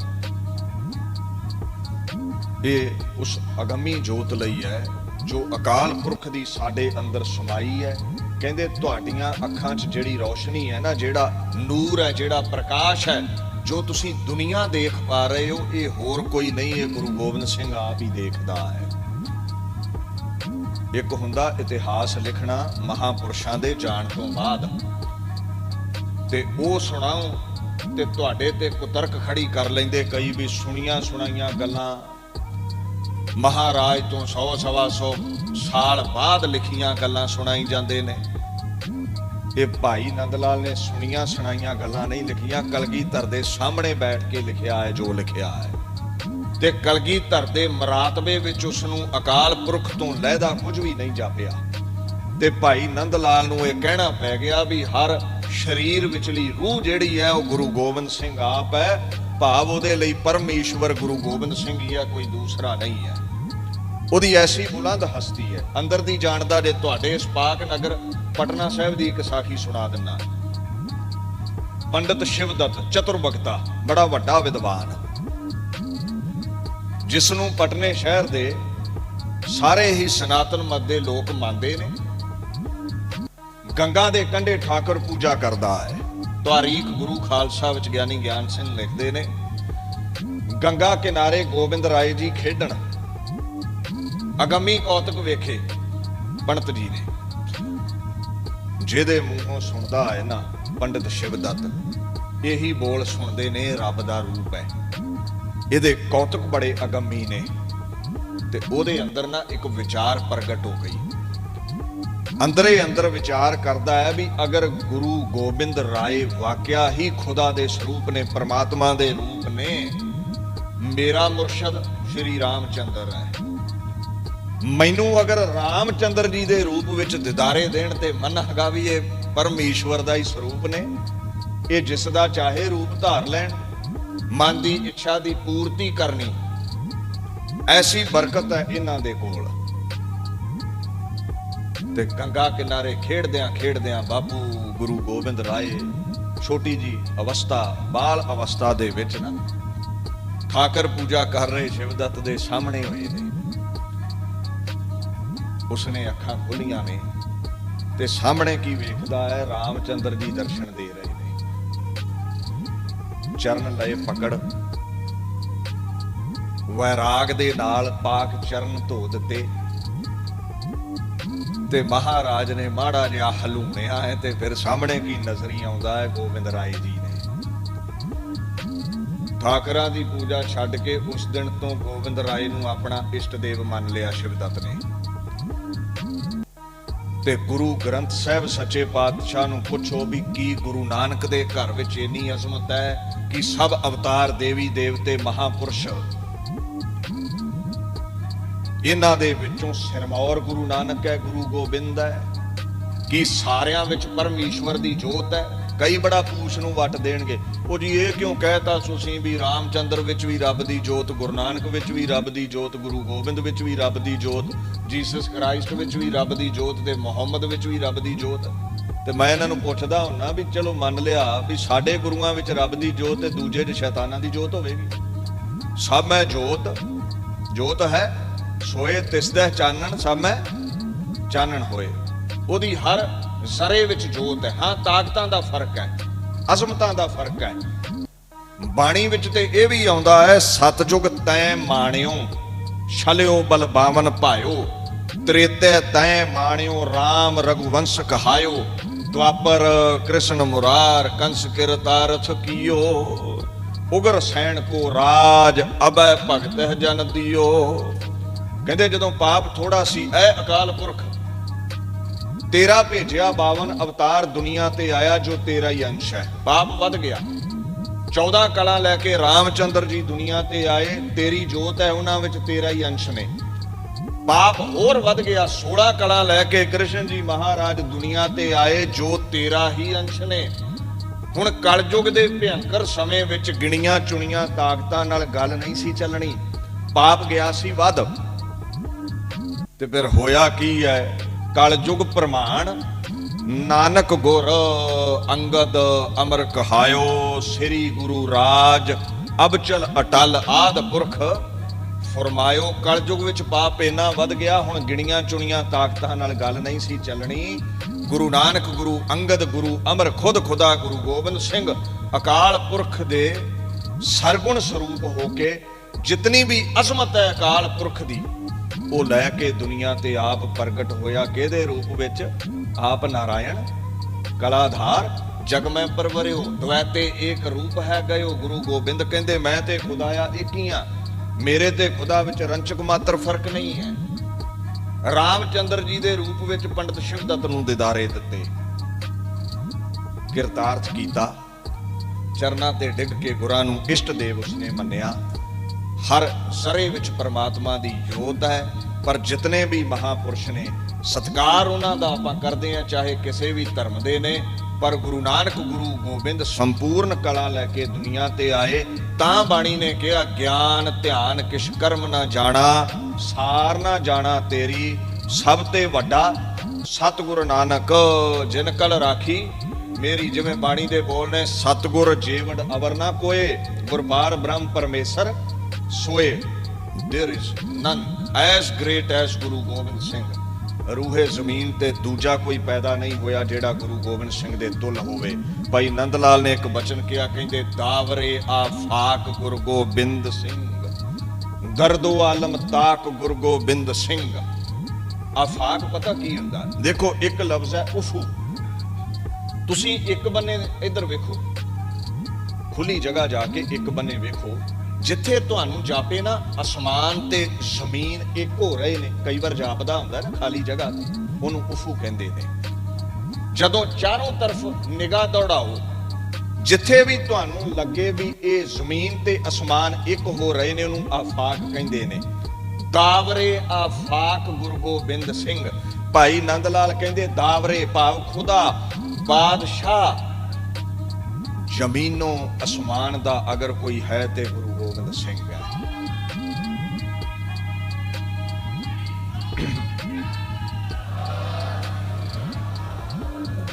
ਇਹ ਉਸ ਅਗੰਮੀ ਜੋਤ ਲਈ ਹੈ ਜੋ ਅਕਾਲ ਪੁਰਖ ਦੀ ਸਾਡੇ ਅੰਦਰ ਸਮਾਈ ਹੈ, ਕਹਿੰਦੇ ਤੁਹਾਡੀਆਂ ਅੱਖਾਂ 'ਚ ਜਿਹੜੀ ਰੌਸ਼ਨੀ ਹੈ ਨਾ, ਜਿਹੜਾ ਨੂਰ ਹੈ, ਜਿਹੜਾ ਪ੍ਰਕਾਸ਼ ਹੈ, ਜੋ ਤੁਸੀਂ ਦੁਨੀਆ ਦੇਖ ਪਾ ਰਹੇ ਹੋ, ਇਹ ਹੋਰ ਕੋਈ ਨਹੀਂ, ਇਹ ਗੁਰੂ ਗੋਬਿੰਦ ਸਿੰਘ ਆਪ ਹੀ ਦੇਖਦਾ ਹੈ। ਇੱਕ ਹੁੰਦਾ ਇਤਿਹਾਸ ਲਿਖਣਾ ਮਹਾਪੁਰਸ਼ਾਂ ਦੇ ਜਾਣ ਤੋਂ ਬਾਅਦ। ਤੇ ਉਹ ਸੁਣਾਓ ਤੇ ਤੁਹਾਡੇ ਤੇ ਕੁਤਰਕ ਖੜੀ ਕਰ ਲੈਂਦੇ, ਕਈ ਵੀ ਸੁਣੀਆਂ ਸੁਣਾਈਆਂ ਗੱਲਾਂ ਮਹਾਰਾਜ ਤੋਂ 100 ਸਵਾ 100 ਸਾਲ ਬਾਅਦ ਲਿਖੀਆਂ ਗੱਲਾਂ ਸੁਣਾਈ ਜਾਂਦੇ ਨੇ। ਇਹ ਭਾਈ ਨੰਦ ਲਾਲ ਨੇ ਸੁਣੀਆਂ ਸੁਣਾਈਆਂ ਗੱਲਾਂ ਨਹੀਂ ਲਿਖੀਆਂ, ਕਲਗੀਧਰ ਦੇ ਸਾਹਮਣੇ ਬੈਠ ਕੇ ਲਿਖਿਆ ਹੈ ਜੋ ਲਿਖਿਆ ਹੈ। ਤੇ ਕਲਗੀਧਰ ਦੇ ਮਰਾਤਬੇ ਵਿੱਚ ਉਸ ਨੂੰ ਅਕਾਲ ਪੁਰਖ ਤੋਂ ਲਹਿਦਾ ਕੁਝ ਵੀ ਨਹੀਂ ਜਾਪਿਆ। ਤੇ ਭਾਈ ਨੰਦ ਲਾਲ ਨੂੰ ਇਹ ਕਹਿਣਾ ਪੈ ਗਿਆ ਵੀ ਹਰ ਸਰੀਰ ਵਿਚਲੀ ਰੂਹ ਜਿਹੜੀ ਹੈ ਉਹ ਗੁਰੂ ਗੋਬਿੰਦ ਸਿੰਘ ਆਪ ਹੈ। ਭਾਵ ਉਹਦੇ ਲਈ ਪਰਮੇਸ਼ਵਰ ਗੁਰੂ ਗੋਬਿੰਦ ਸਿੰਘ ਹੀ ਹੈ, ਕੋਈ ਦੂਸਰਾ ਨਹੀਂ ਹੈ। ਉਹਦੀ ਐਸੀ ਬੁਲੰਦ ਹਸਤੀ ਹੈ। ਅੰਦਰ ਦੀ ਜਾਣਦਾ ਜੇ ਤੁਹਾਡੇ ਇਸ ਪਾਕ ਨਗਰ ਪਟਨਾ ਸਾਹਿਬ ਦੀ ਇੱਕ ਸਾਖੀ ਸੁਣਾ ਦਿੰਨਾ ਪੰਡਤ ਸ਼ਿਵਦੱਤ ਚਤੁਰਬਖਤਾ ਬੜਾ ਵੱਡਾ ਵਿਦਵਾਨ। ਜਿਸ ਨੂੰ ਪਟਨੇ ਸ਼ਹਿਰ ਦੇ ਸਾਰੇ ਹੀ ਸਨਾਤਨ ਮਤ ਦੇ ਲੋਕ ਮੰਨਦੇ ਨੇ। ਗੰਗਾ ਦੇ ਕੰਢੇ ਠਾਕਰ ਪੂਜਾ ਕਰਦਾ ਹੈ। ਤਾਰੀਖ ਗੁਰੂ ਖਾਲਸਾ ਵਿੱਚ ਗਿਆਨੀ ਗਿਆਨ ਸਿੰਘ ਲਿਖਦੇ ਨੇ, ਗੰਗਾ ਕਿਨਾਰੇ ਗੋਬਿੰਦ ਰਾਏ ਜੀ ਖੇਡਣ। ਅਗੰਮੀ ਕੌਤਕ ਵੇਖੇ, ਬਣਤ ਜੀ ਨੇ। ਜਿਹਦੇ ਮੂੰਹੋਂ ਸੁਣਦਾ ਹੈ ਨਾ ਪੰਡਿਤ ਸ਼ਿਵਦੱਤ ਇਹੀ ਬੋਲ ਸੁਣਦੇ ਨੇ ਰੱਬ ਦਾ ਰੂਪ ਹੈ। ਇਹਦੇ ਕੌਤਕ ਬੜੇ ਅਗੰਮੀ ਨੇ, ਤੇ ਉਹਦੇ ਅੰਦਰ ਨਾ ਇੱਕ ਵਿਚਾਰ ਪ੍ਰਗਟ ਹੋ ਗਈ। ਅੰਦਰੇ ਅੰਦਰ ਵਿਚਾਰ ਕਰਦਾ ਹੈ ਵੀ ਅਗਰ ਗੁਰੂ ਗੋਬਿੰਦ ਰਾਏ ਵਾਕਿਆ ਹੀ ਖੁਦਾ ਦੇ ਸਰੂਪ ਨੇ, ਪ੍ਰਮਾਤਮਾ ਦੇ ਰੂਪ ਨੇ, ਮੇਰਾ ਮੁਰਸ਼ਦ ਸ਼੍ਰੀ ਰਾਮਚੰਦਰ ਹੈ। ਮੈਨੂੰ ਅਗਰ ਰਾਮਚੰਦਰ ਜੀ ਦੇ ਰੂਪ ਵਿੱਚ ਦਿਦਾਰੇ ਦੇਣ ਤੇ ਮਨ ਹੈਗਾ ਵੀ ਇਹ ਪਰਮੇਸ਼ਵਰ ਦਾ ਹੀ ਸਰੂਪ ਨੇ। ਇਹ ਜਿਸ ਦਾ ਚਾਹੇ ਰੂਪ ਧਾਰ ਲੈਣ, ਮਨ ਦੀ ਇੱਛਾ ਦੀ ਪੂਰਤੀ ਕਰਨੀ, ਐਸੀ ਬਰਕਤ ਹੈ ਇਹਨਾਂ ਦੇ ਕੋਲ। ਤੇ ਗੰਗਾ ਕਿਨਾਰੇ ਖੇਡਦਿਆਂ ਖੇਡਦਿਆਂ ਬਾਪੂ ਗੁਰੂ ਗੋਬਿੰਦ ਰਾਏ, ਛੋਟੀ ਜੀ ਅਵਸਥਾ, ਬਾਲ ਅਵਸਥਾ ਦੇ ਵਿੱਚ ਨਾ, ਠਾਕਰ ਪੂਜਾ ਕਰ ਰਹੇ ਸ਼ਿਵਦੱਤ ਦੇ ਸਾਹਮਣੇ ਹੋਏ ਨੇ। ਉਸਨੇ ਅੱਖਾਂ ਖੋਲੀਆਂ ਨੇ ਤੇ ਸਾਹਮਣੇ ਕੀ ਵੇਖਦਾ ਹੈ? ਰਾਮਚੰਦਰ ਜੀ ਦਰਸ਼ਨ ਦੇ ਰਹੇ ਨੇ। ਚਰਨ ਲਏ ਪਕੜ। ਵੈਰਾਗ ਦੇ ਨਾਲ ਪਾਕ ਚਰਨ ਧੋ ਦਿੱਤੇ। ਤੇ ਮਹਾਰਾਜ ਨੇ ਮਾੜਾ ਜਿਹਾ ਹਲੂਣਿਆ ਹੈ ਤੇ ਫਿਰ ਸਾਹਮਣੇ ਕੀ ਨਜ਼ਰੀ ਆਉਂਦਾ ਹੈ? ਗੋਬਿੰਦ ਰਾਏ ਜੀ ਨੇ। ਠਾਕਰਾਂ ਦੀ ਪੂਜਾ ਛੱਡ ਕੇ ਉਸ ਦਿਨ ਤੋਂ ਗੋਬਿੰਦ ਰਾਏ ਨੂੰ ਆਪਣਾ ਇਸ਼ਟ ਦੇਵ ਮੰਨ ਲਿਆ ਸ਼ਿਵਦੱਤ ਨੇ। ਤੇ ਗੁਰੂ ਗ੍ਰੰਥ ਸਾਹਿਬ ਸੱਚੇ ਪਾਤਸ਼ਾਹ ਨੂੰ ਪੁੱਛੋ ਵੀ ਕੀ ਗੁਰੂ ਨਾਨਕ ਦੇ ਘਰ ਵਿੱਚ ਇੰਨੀ ਅਜ਼ਮਤ ਹੈ ਕਿ ਸਭ ਅਵਤਾਰ ਦੇਵੀ ਦੇਵਤੇ ਮਹਾਪੁਰਸ਼ ਇਹਨਾਂ ਦੇ ਵਿੱਚੋਂ ਸਿਰਮੌਰ ਗੁਰੂ ਨਾਨਕ ਹੈ, ਗੁਰੂ ਗੋਬਿੰਦ ਹੈ, ਕਿ ਸਾਰਿਆਂ ਵਿੱਚ ਪਰਮੇਸ਼ਵਰ ਦੀ ਜੋਤ ਹੈ? ਕਈ ਬੜਾ ਪੂਛ ਨੂੰ ਵੱਟ ਦੇਣਗੇ। ਉਹ ਜੀ ਇਹ ਕਿਉਂ ਕਹਿਤਾ ਤੁਸੀਂ ਵੀ ਰਾਮਚੰਦਰ ਵਿੱਚ ਵੀ ਰੱਬ ਦੀ ਜੋਤ, ਗੁਰੂ ਨਾਨਕ ਵਿੱਚ ਵੀ ਰੱਬ ਦੀ ਜੋਤ, ਗੁਰੂ ਗੋਬਿੰਦ ਵਿੱਚ ਵੀ ਰੱਬ ਦੀ ਜੋਤ, ਜੀਸਸ ਕ੍ਰਾਈਸਟ ਵਿੱਚ ਵੀ ਰੱਬ ਦੀ ਜੋਤ ਤੇ ਮੁਹੰਮਦ ਵਿੱਚ ਵੀ ਰੱਬ ਦੀ ਜੋਤ। ਤੇ ਮੈਂ ਇਹਨਾਂ ਨੂੰ ਪੁੱਛਦਾ ਹੁੰਨਾ ਵੀ ਚਲੋ ਮੰਨ ਲਿਆ ਵੀ ਸਾਡੇ ਗੁਰੂਆਂ ਵਿੱਚ ਰੱਬ ਦੀ ਜੋਤ ਤੇ ਦੂਜੇ 'ਚ ਸ਼ੈਤਾਨਾਂ ਦੀ ਜੋਤ ਹੋਵੇਗੀ। ਸਭ ਹੈ ਜੋਤ ਜੋਤ ਹੈ, ਸੋਏ ਤਿਸਦਾ ਚਾਨਣ, ਸਭ ਹੈ ਚਾਨਣ ਹੋਏ। ਉਹਦੀ ਹਰ ਜ਼ਰੇ ਵਿੱਚ ਜੋਤ ਹੈ। ਹਾਂ, ਤਾਕਤਾਂ ਦਾ ਫ਼ਰਕ ਹੈ, ਅਜ਼ਮਤਾਂ ਦਾ ਫ਼ਰਕ ਹੈ। ਬਾਣੀ ਵਿੱਚ ਤੇ ਇਹ ਵੀ ਆਉਂਦਾ ਹੈ, ਸਤਜੁਗ ਤੈ ਮਾਣਿਓ, ਛਲਿਓ ਬਲ ਬਾਵਨ ਭਾਇਓ। ਤ੍ਰੇਤੈ ਤੈ ਮਾਣਿਓ RAM ਰਘੁਵੰਸ਼ ਕਹਾਇਓ। ਦੁਆਪਰ ਕ੍ਰਿਸ਼ਨ ਮੁਰਾਰ, ਕੰਸ ਕਿਰਤਾਰਥ ਕੀਓ ਉਗਰ ਸੈਣ ਕੋ ਰਾਜ ਅਬੈ ਭਗਤ ਜਨ ਦਿਓ। ਕਹਿੰਦੇ ਜਦੋਂ ਪਾਪ ਥੋੜਾ ਸੀ, ਐ ਅਕਾਲ ਪੁਰਖ ਤੇਰਾ ਭੇਜਿਆ 52 ਅਵਤਾਰ ਦੁਨੀਆ ਤੇ ਆਇਆ ਜੋ ਤੇਰਾ ਹੀ ਅੰਸ਼ ਹੈ। ਪਾਪ ਵੱਧ ਗਿਆ। 14 ਕਲਾ ਲੈ ਕੇ ਰਾਮਚੰਦਰ ਜੀ ਦੁਨੀਆ ਤੇ ਆਏ, ਤੇਰੀ ਜੋਤ ਹੈ ਉਹਨਾਂ ਵਿੱਚ ਤੇਰਾ ਹੀ ਅੰਸ਼ ਨੇ। ਪਾਪ ਹੋਰ ਵੱਧ ਗਿਆ। 16 ਕਲਾ ਲੈ ਕੇ ਕ੍ਰਿਸ਼ਨ ਜੀ ਮਹਾਰਾਜ ਦੁਨੀਆ ਤੇ ਆਏ, ਜੋ ਤੇਰਾ ਹੀ ਅੰਸ਼ ਨੇ। ਹੁਣ ਕਲਯੁਗ ਦੇ ਭਿਅੰਕਰ ਸਮੇਂ ਵਿੱਚ ਗਿਣੀਆਂ ਚੁਣੀਆਂ ਤਾਕਤਾਂ ਨਾਲ ਗੱਲ ਨਹੀਂ ਸੀ ਚੱਲਣੀ। ਪਾਪ ਗਿਆ ਸੀ ਵੱਧ। ਤੇ ਫਿਰ ਹੋਇਆ ਕੀ ਹੈ? ਕਲਯੁਗ ਪ੍ਰਮਾਣ, ਨਾਨਕ ਗੁਰ ਅੰਗਦ ਅਮਰ ਕਹਾਇਓ ਸ੍ਰੀ ਗੁਰੂ ਰਾਜ ਅਬਚਲ ਅਟਲ ਆਦ ਪੁਰਖ। ਫਰਮਾਇਓ, ਕਲਯੁਗ ਵਿੱਚ ਪਾਪ ਇੰਨਾ ਵੱਧ ਗਿਆ, ਹੁਣ ਗਿਣੀਆਂ ਚੁਣੀਆਂ ਤਾਕਤਾਂ ਨਾਲ ਗੱਲ ਨਹੀਂ ਸੀ ਚੱਲਣੀ। ਗੁਰੂ ਨਾਨਕ, ਗੁਰੂ ਅੰਗਦ, ਗੁਰੂ ਅਮਰ ਖੁਦ ਖੁਦਾ, ਗੁਰੂ ਗੋਬਿੰਦ ਸਿੰਘ ਅਕਾਲ ਪੁਰਖ ਦੇ ਸਰਗੁਣ ਸਰੂਪ ਹੋ ਕੇ ਜਿਤਨੀ ਵੀ ਅਸਮਤ ਹੈ ਅਕਾਲ ਪੁਰਖ ਦੀ ਉਹ ਲੈ ਕੇ ਦੁਨੀਆ ਤੇ ਆਪ ਪ੍ਰਗਟ ਹੋਇਆ ਕਿਹਦੇ ਰੂਪ ਵਿੱਚ? ਆਪ ਨਾਰਾਇਣ, ਕਲਾਧਾਰ ਜਗ ਮੈਂ ਪਰਵਰਿਓ, ਦਵੈਤੇ ਏਕ ਰੂਪ ਹੈ ਗਇਓ, ਗੁਰੂ ਗੋਬਿੰਦ ਕਹਿੰਦੇ, ਮੈਂ ਤੇ ਖੁਦਾਇਆ ਇੱਕ ਮੇਰੇ ਤੇ ਖੁਦਾ ਵਿੱਚ ਰੰਚਕ ਮਾਤਰ ਫ਼ਰਕ ਨਹੀਂ ਹੈ। ਰਾਮਚੰਦਰ ਜੀ ਦੇ ਰੂਪ ਵਿੱਚ ਪੰਡਤ ਸ਼ਿਵਦੱਤ ਨੂੰ ਦਿਦਾਰੇ ਦਿੱਤੇ। ਕਿਰਤਾਰਥ ਕੀਤਾ। ਚਰਨਾਂ ਤੇ ਡਿੱਗ ਕੇ ਗੁਰਾਂ ਨੂੰ ਇਸ਼ਟ ਦੇਵ ਉਸਨੇ ਮੰਨਿਆ। ਹਰ ਸਰੇ ਵਿੱਚ ਪਰਮਾਤਮਾ ਦੀ ਜੋਤ ਹੈ, ਪਰ ਜਿਤਨੇ ਵੀ ਮਹਾਪੁਰਸ਼ ਨੇ, ਸਤਕਾਰ ਉਹਨਾਂ ਦਾ ਆਪਾਂ ਕਰਦੇ ਆ ਚਾਹੇ ਕਿਸੇ ਵੀ ਧਰਮ ਦੇ ਨੇ, ਪਰ ਗੁਰੂ ਨਾਨਕ, ਗੁਰੂ ਗੋਬਿੰਦ ਸੰਪੂਰਨ ਕਲਾ ਲੈ ਕੇ ਦੁਨੀਆ ਤੇ ਆਏ, ਤਾਂ ਬਾਣੀ ਨੇ ਕਿਹਾ, ਗਿਆਨ, ਧਿਆਨ ਕਿਛ ਕਰਮ ਨਾ ਜਾਣਾ, ਸਾਰ ਨਾ ਜਾਣਾ ਤੇਰੀ, ਸਭ ਤੇ ਵੱਡਾ ਸਤਿਗੁਰ ਨਾਨਕ, ਜਿਨ ਕਲ ਰਾਖੀ। ਮੇਰੀ ਜਿਵੇਂ ਬਾਣੀ ਦੇ ਬੋਲ ਨੇ, ਸਤਿਗੁਰ ਜੀਵਨ ਅਵਰ ਨਾ ਕੋਏ, ਗੁਰਬਾਰ ਬ੍ਰਹਮ ਪਰਮੇਸ਼ਰ ਸੋਏ। There is none as great as ਗੁਰੂ ਗੋਬਿੰਦ ਸਿੰਘ। ਰੂਹੇ ਜ਼ਮੀਨ ਤੇ ਦੂਜਾ ਕੋਈ ਪੈਦਾ ਨਹੀਂ ਹੋਇਆ ਜਿਹੜਾ ਗੁਰੂ ਗੋਬਿੰਦ ਸਿੰਘ ਦੇ ਤੁਲ ਹੋਵੇ। ਭਾਈ ਨੰਦ ਲਾਲ ਨੇ ਇੱਕ ਬਚਨ ਕਿਹਾ, ਕਹਿੰਦੇ, ਦਾਵਰੇ ਆਫਾਕ ਗੁਰੂ ਗੋਬਿੰਦ ਸਿੰਘ। ਦਰਦੋ ਆਲਮ ਤਾਕ ਗੁਰੂ ਗੋਬਿੰਦ ਸਿੰਘ। ਆਫਾਕ ਪਤਾ ਕੀ ਹੁੰਦਾ? ਦੇਖੋ, ਇੱਕ ਲਫ਼ਜ਼ ਹੈ ਉਫੂ। ਤੁਸੀਂ ਇੱਕ ਬੰਨੇ ਇੱਧਰ ਵੇਖੋ। ਖੁੱਲੀ ਜਗ੍ਹਾ ਜਾ ਕੇ ਇੱਕ ਬੰਨੇ ਵੇਖੋ। ਜਿੱਥੇ ਤੁਹਾਨੂੰ ਜਾਪੇ ਨਾ, ਅਸਮਾਨ ਤੇ ਜ਼ਮੀਨ ਇੱਕ ਹੋ ਰਹੇ ਨੇ। ਕਈ ਵਾਰ ਜਾਪਦਾ ਹੁੰਦਾ ਨਾ ਖਾਲੀ ਜਗ੍ਹਾ ਤੇ, ਉਹਨੂੰ ਉਫੂ ਕਹਿੰਦੇ ਨੇ। ਜਦੋਂ ਚਾਰੋਂ ਤਰਫ ਨਿਗਾਹ ਦੌੜਾਓ, ਜਿੱਥੇ ਵੀ ਤੁਹਾਨੂੰ ਲੱਗੇ ਵੀ ਇਹ ਜ਼ਮੀਨ ਤੇ ਅਸਮਾਨ ਇੱਕ ਹੋ ਰਹੇ ਨੇ, ਉਹਨੂੰ ਆਫਾਕ ਕਹਿੰਦੇ ਨੇ। ਦਾਵਰੇ ਆਫਾਕ ਗੁਰੂ ਗੋਬਿੰਦ ਸਿੰਘ। ਭਾਈ ਨੰਦ ਲਾਲ ਕਹਿੰਦੇ, ਦਾਵਰੇ ਭਾਵ ਖੁਦਾ, ਬਾਦਸ਼ਾਹ ਜ਼ਮੀਨੋਂ ਅਸਮਾਨ ਦਾ ਅਗਰ ਕੋਈ ਹੈ ਤੇ ਗੁਰੂ ਗੋਬਿੰਦ ਸਿੰਘ ਹੈ।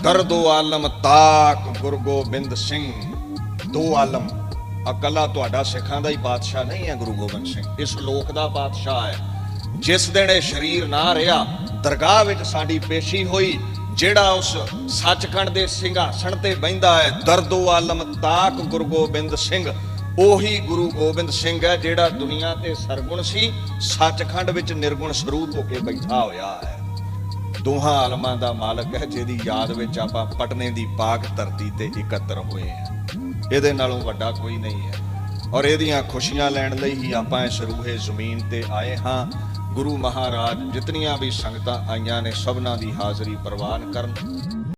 ਕਰ ਦੋ ਆਲਮ ਤਾਕ ਗੁਰੂ ਗੋਬਿੰਦ ਸਿੰਘ। ਦੋ ਆਲਮ, ਅਕਲਾ ਤੁਹਾਡਾ ਸਿੱਖਾਂ ਦਾ ਹੀ ਬਾਦਸ਼ਾਹ ਨਹੀਂ ਹੈ ਗੁਰੂ ਗੋਬਿੰਦ ਸਿੰਘ। ਇਸ ਲੋਕ ਦਾ ਬਾਦਸ਼ਾਹ ਹੈ। ਜਿਸ ਦਿਨ ਇਹ ਸਰੀਰ ਨਾ ਰਿਹਾ, ਦਰਗਾਹ ਵਿੱਚ ਸਾਡੀ ਪੇਸ਼ੀ ਹੋਈ ਜਿਹੜਾ ਉਸ ਸੱਚਖੰਡ ਦੇ ਸਿੰਘਾਸਣ ਤੇ ਬੈੰਦਾ ਹੈ, ਦਰਦੋ ਆਲਮ ਤਾਕ ਗੁਰੂ ਗੋਬਿੰਦ ਸਿੰਘ। ਉਹੀ ਗੁਰੂ ਗੋਬਿੰਦ ਸਿੰਘ ਹੈ ਜਿਹੜਾ ਦੁਨੀਆ ਤੇ ਸਰਗੁਣ ਸੀ, ਸੱਚਖੰਡ ਵਿੱਚ ਨਿਰਗੁਣ ਸਰੂਪ ਹੋ ਕੇ ਬੈਠਾ ਹੋਇਆ ਹੈ। ਦੋਹਾਂ ਆਲਮਾਂ ਦਾ ਮਾਲਕ ਹੈ, ਜਿਹਦੀ ਯਾਦ ਵਿੱਚ ਆਪਾਂ ਪਟਨੇ ਦੀ ਪਾਕ ਧਰਤੀ ਤੇ ਇਕੱਤਰ ਹੋਏ ਹਾਂ। ਇਹਦੇ ਨਾਲੋਂ ਵੱਡਾ ਕੋਈ ਨਹੀਂ ਹੈ। ਔਰ ਇਹਦੀਆਂ ਖੁਸ਼ੀਆਂ ਲੈਣ ਲਈ ਹੀ ਆਪਾਂ ਇਸ ਰੂਹੇ ਜ਼ਮੀਨ ਤੇ ਆਏ ਹਾਂ। ਗੁਰੂ ਮਹਾਰਾਜ ਜਿਤਨੀਆਂ ਵੀ ਸੰਗਤਾਂ ਆਈਆਂ ਨੇ ਸਭਨਾਂ ਦੀ ਹਾਜ਼ਰੀ ਪ੍ਰਵਾਨ ਕਰਨ।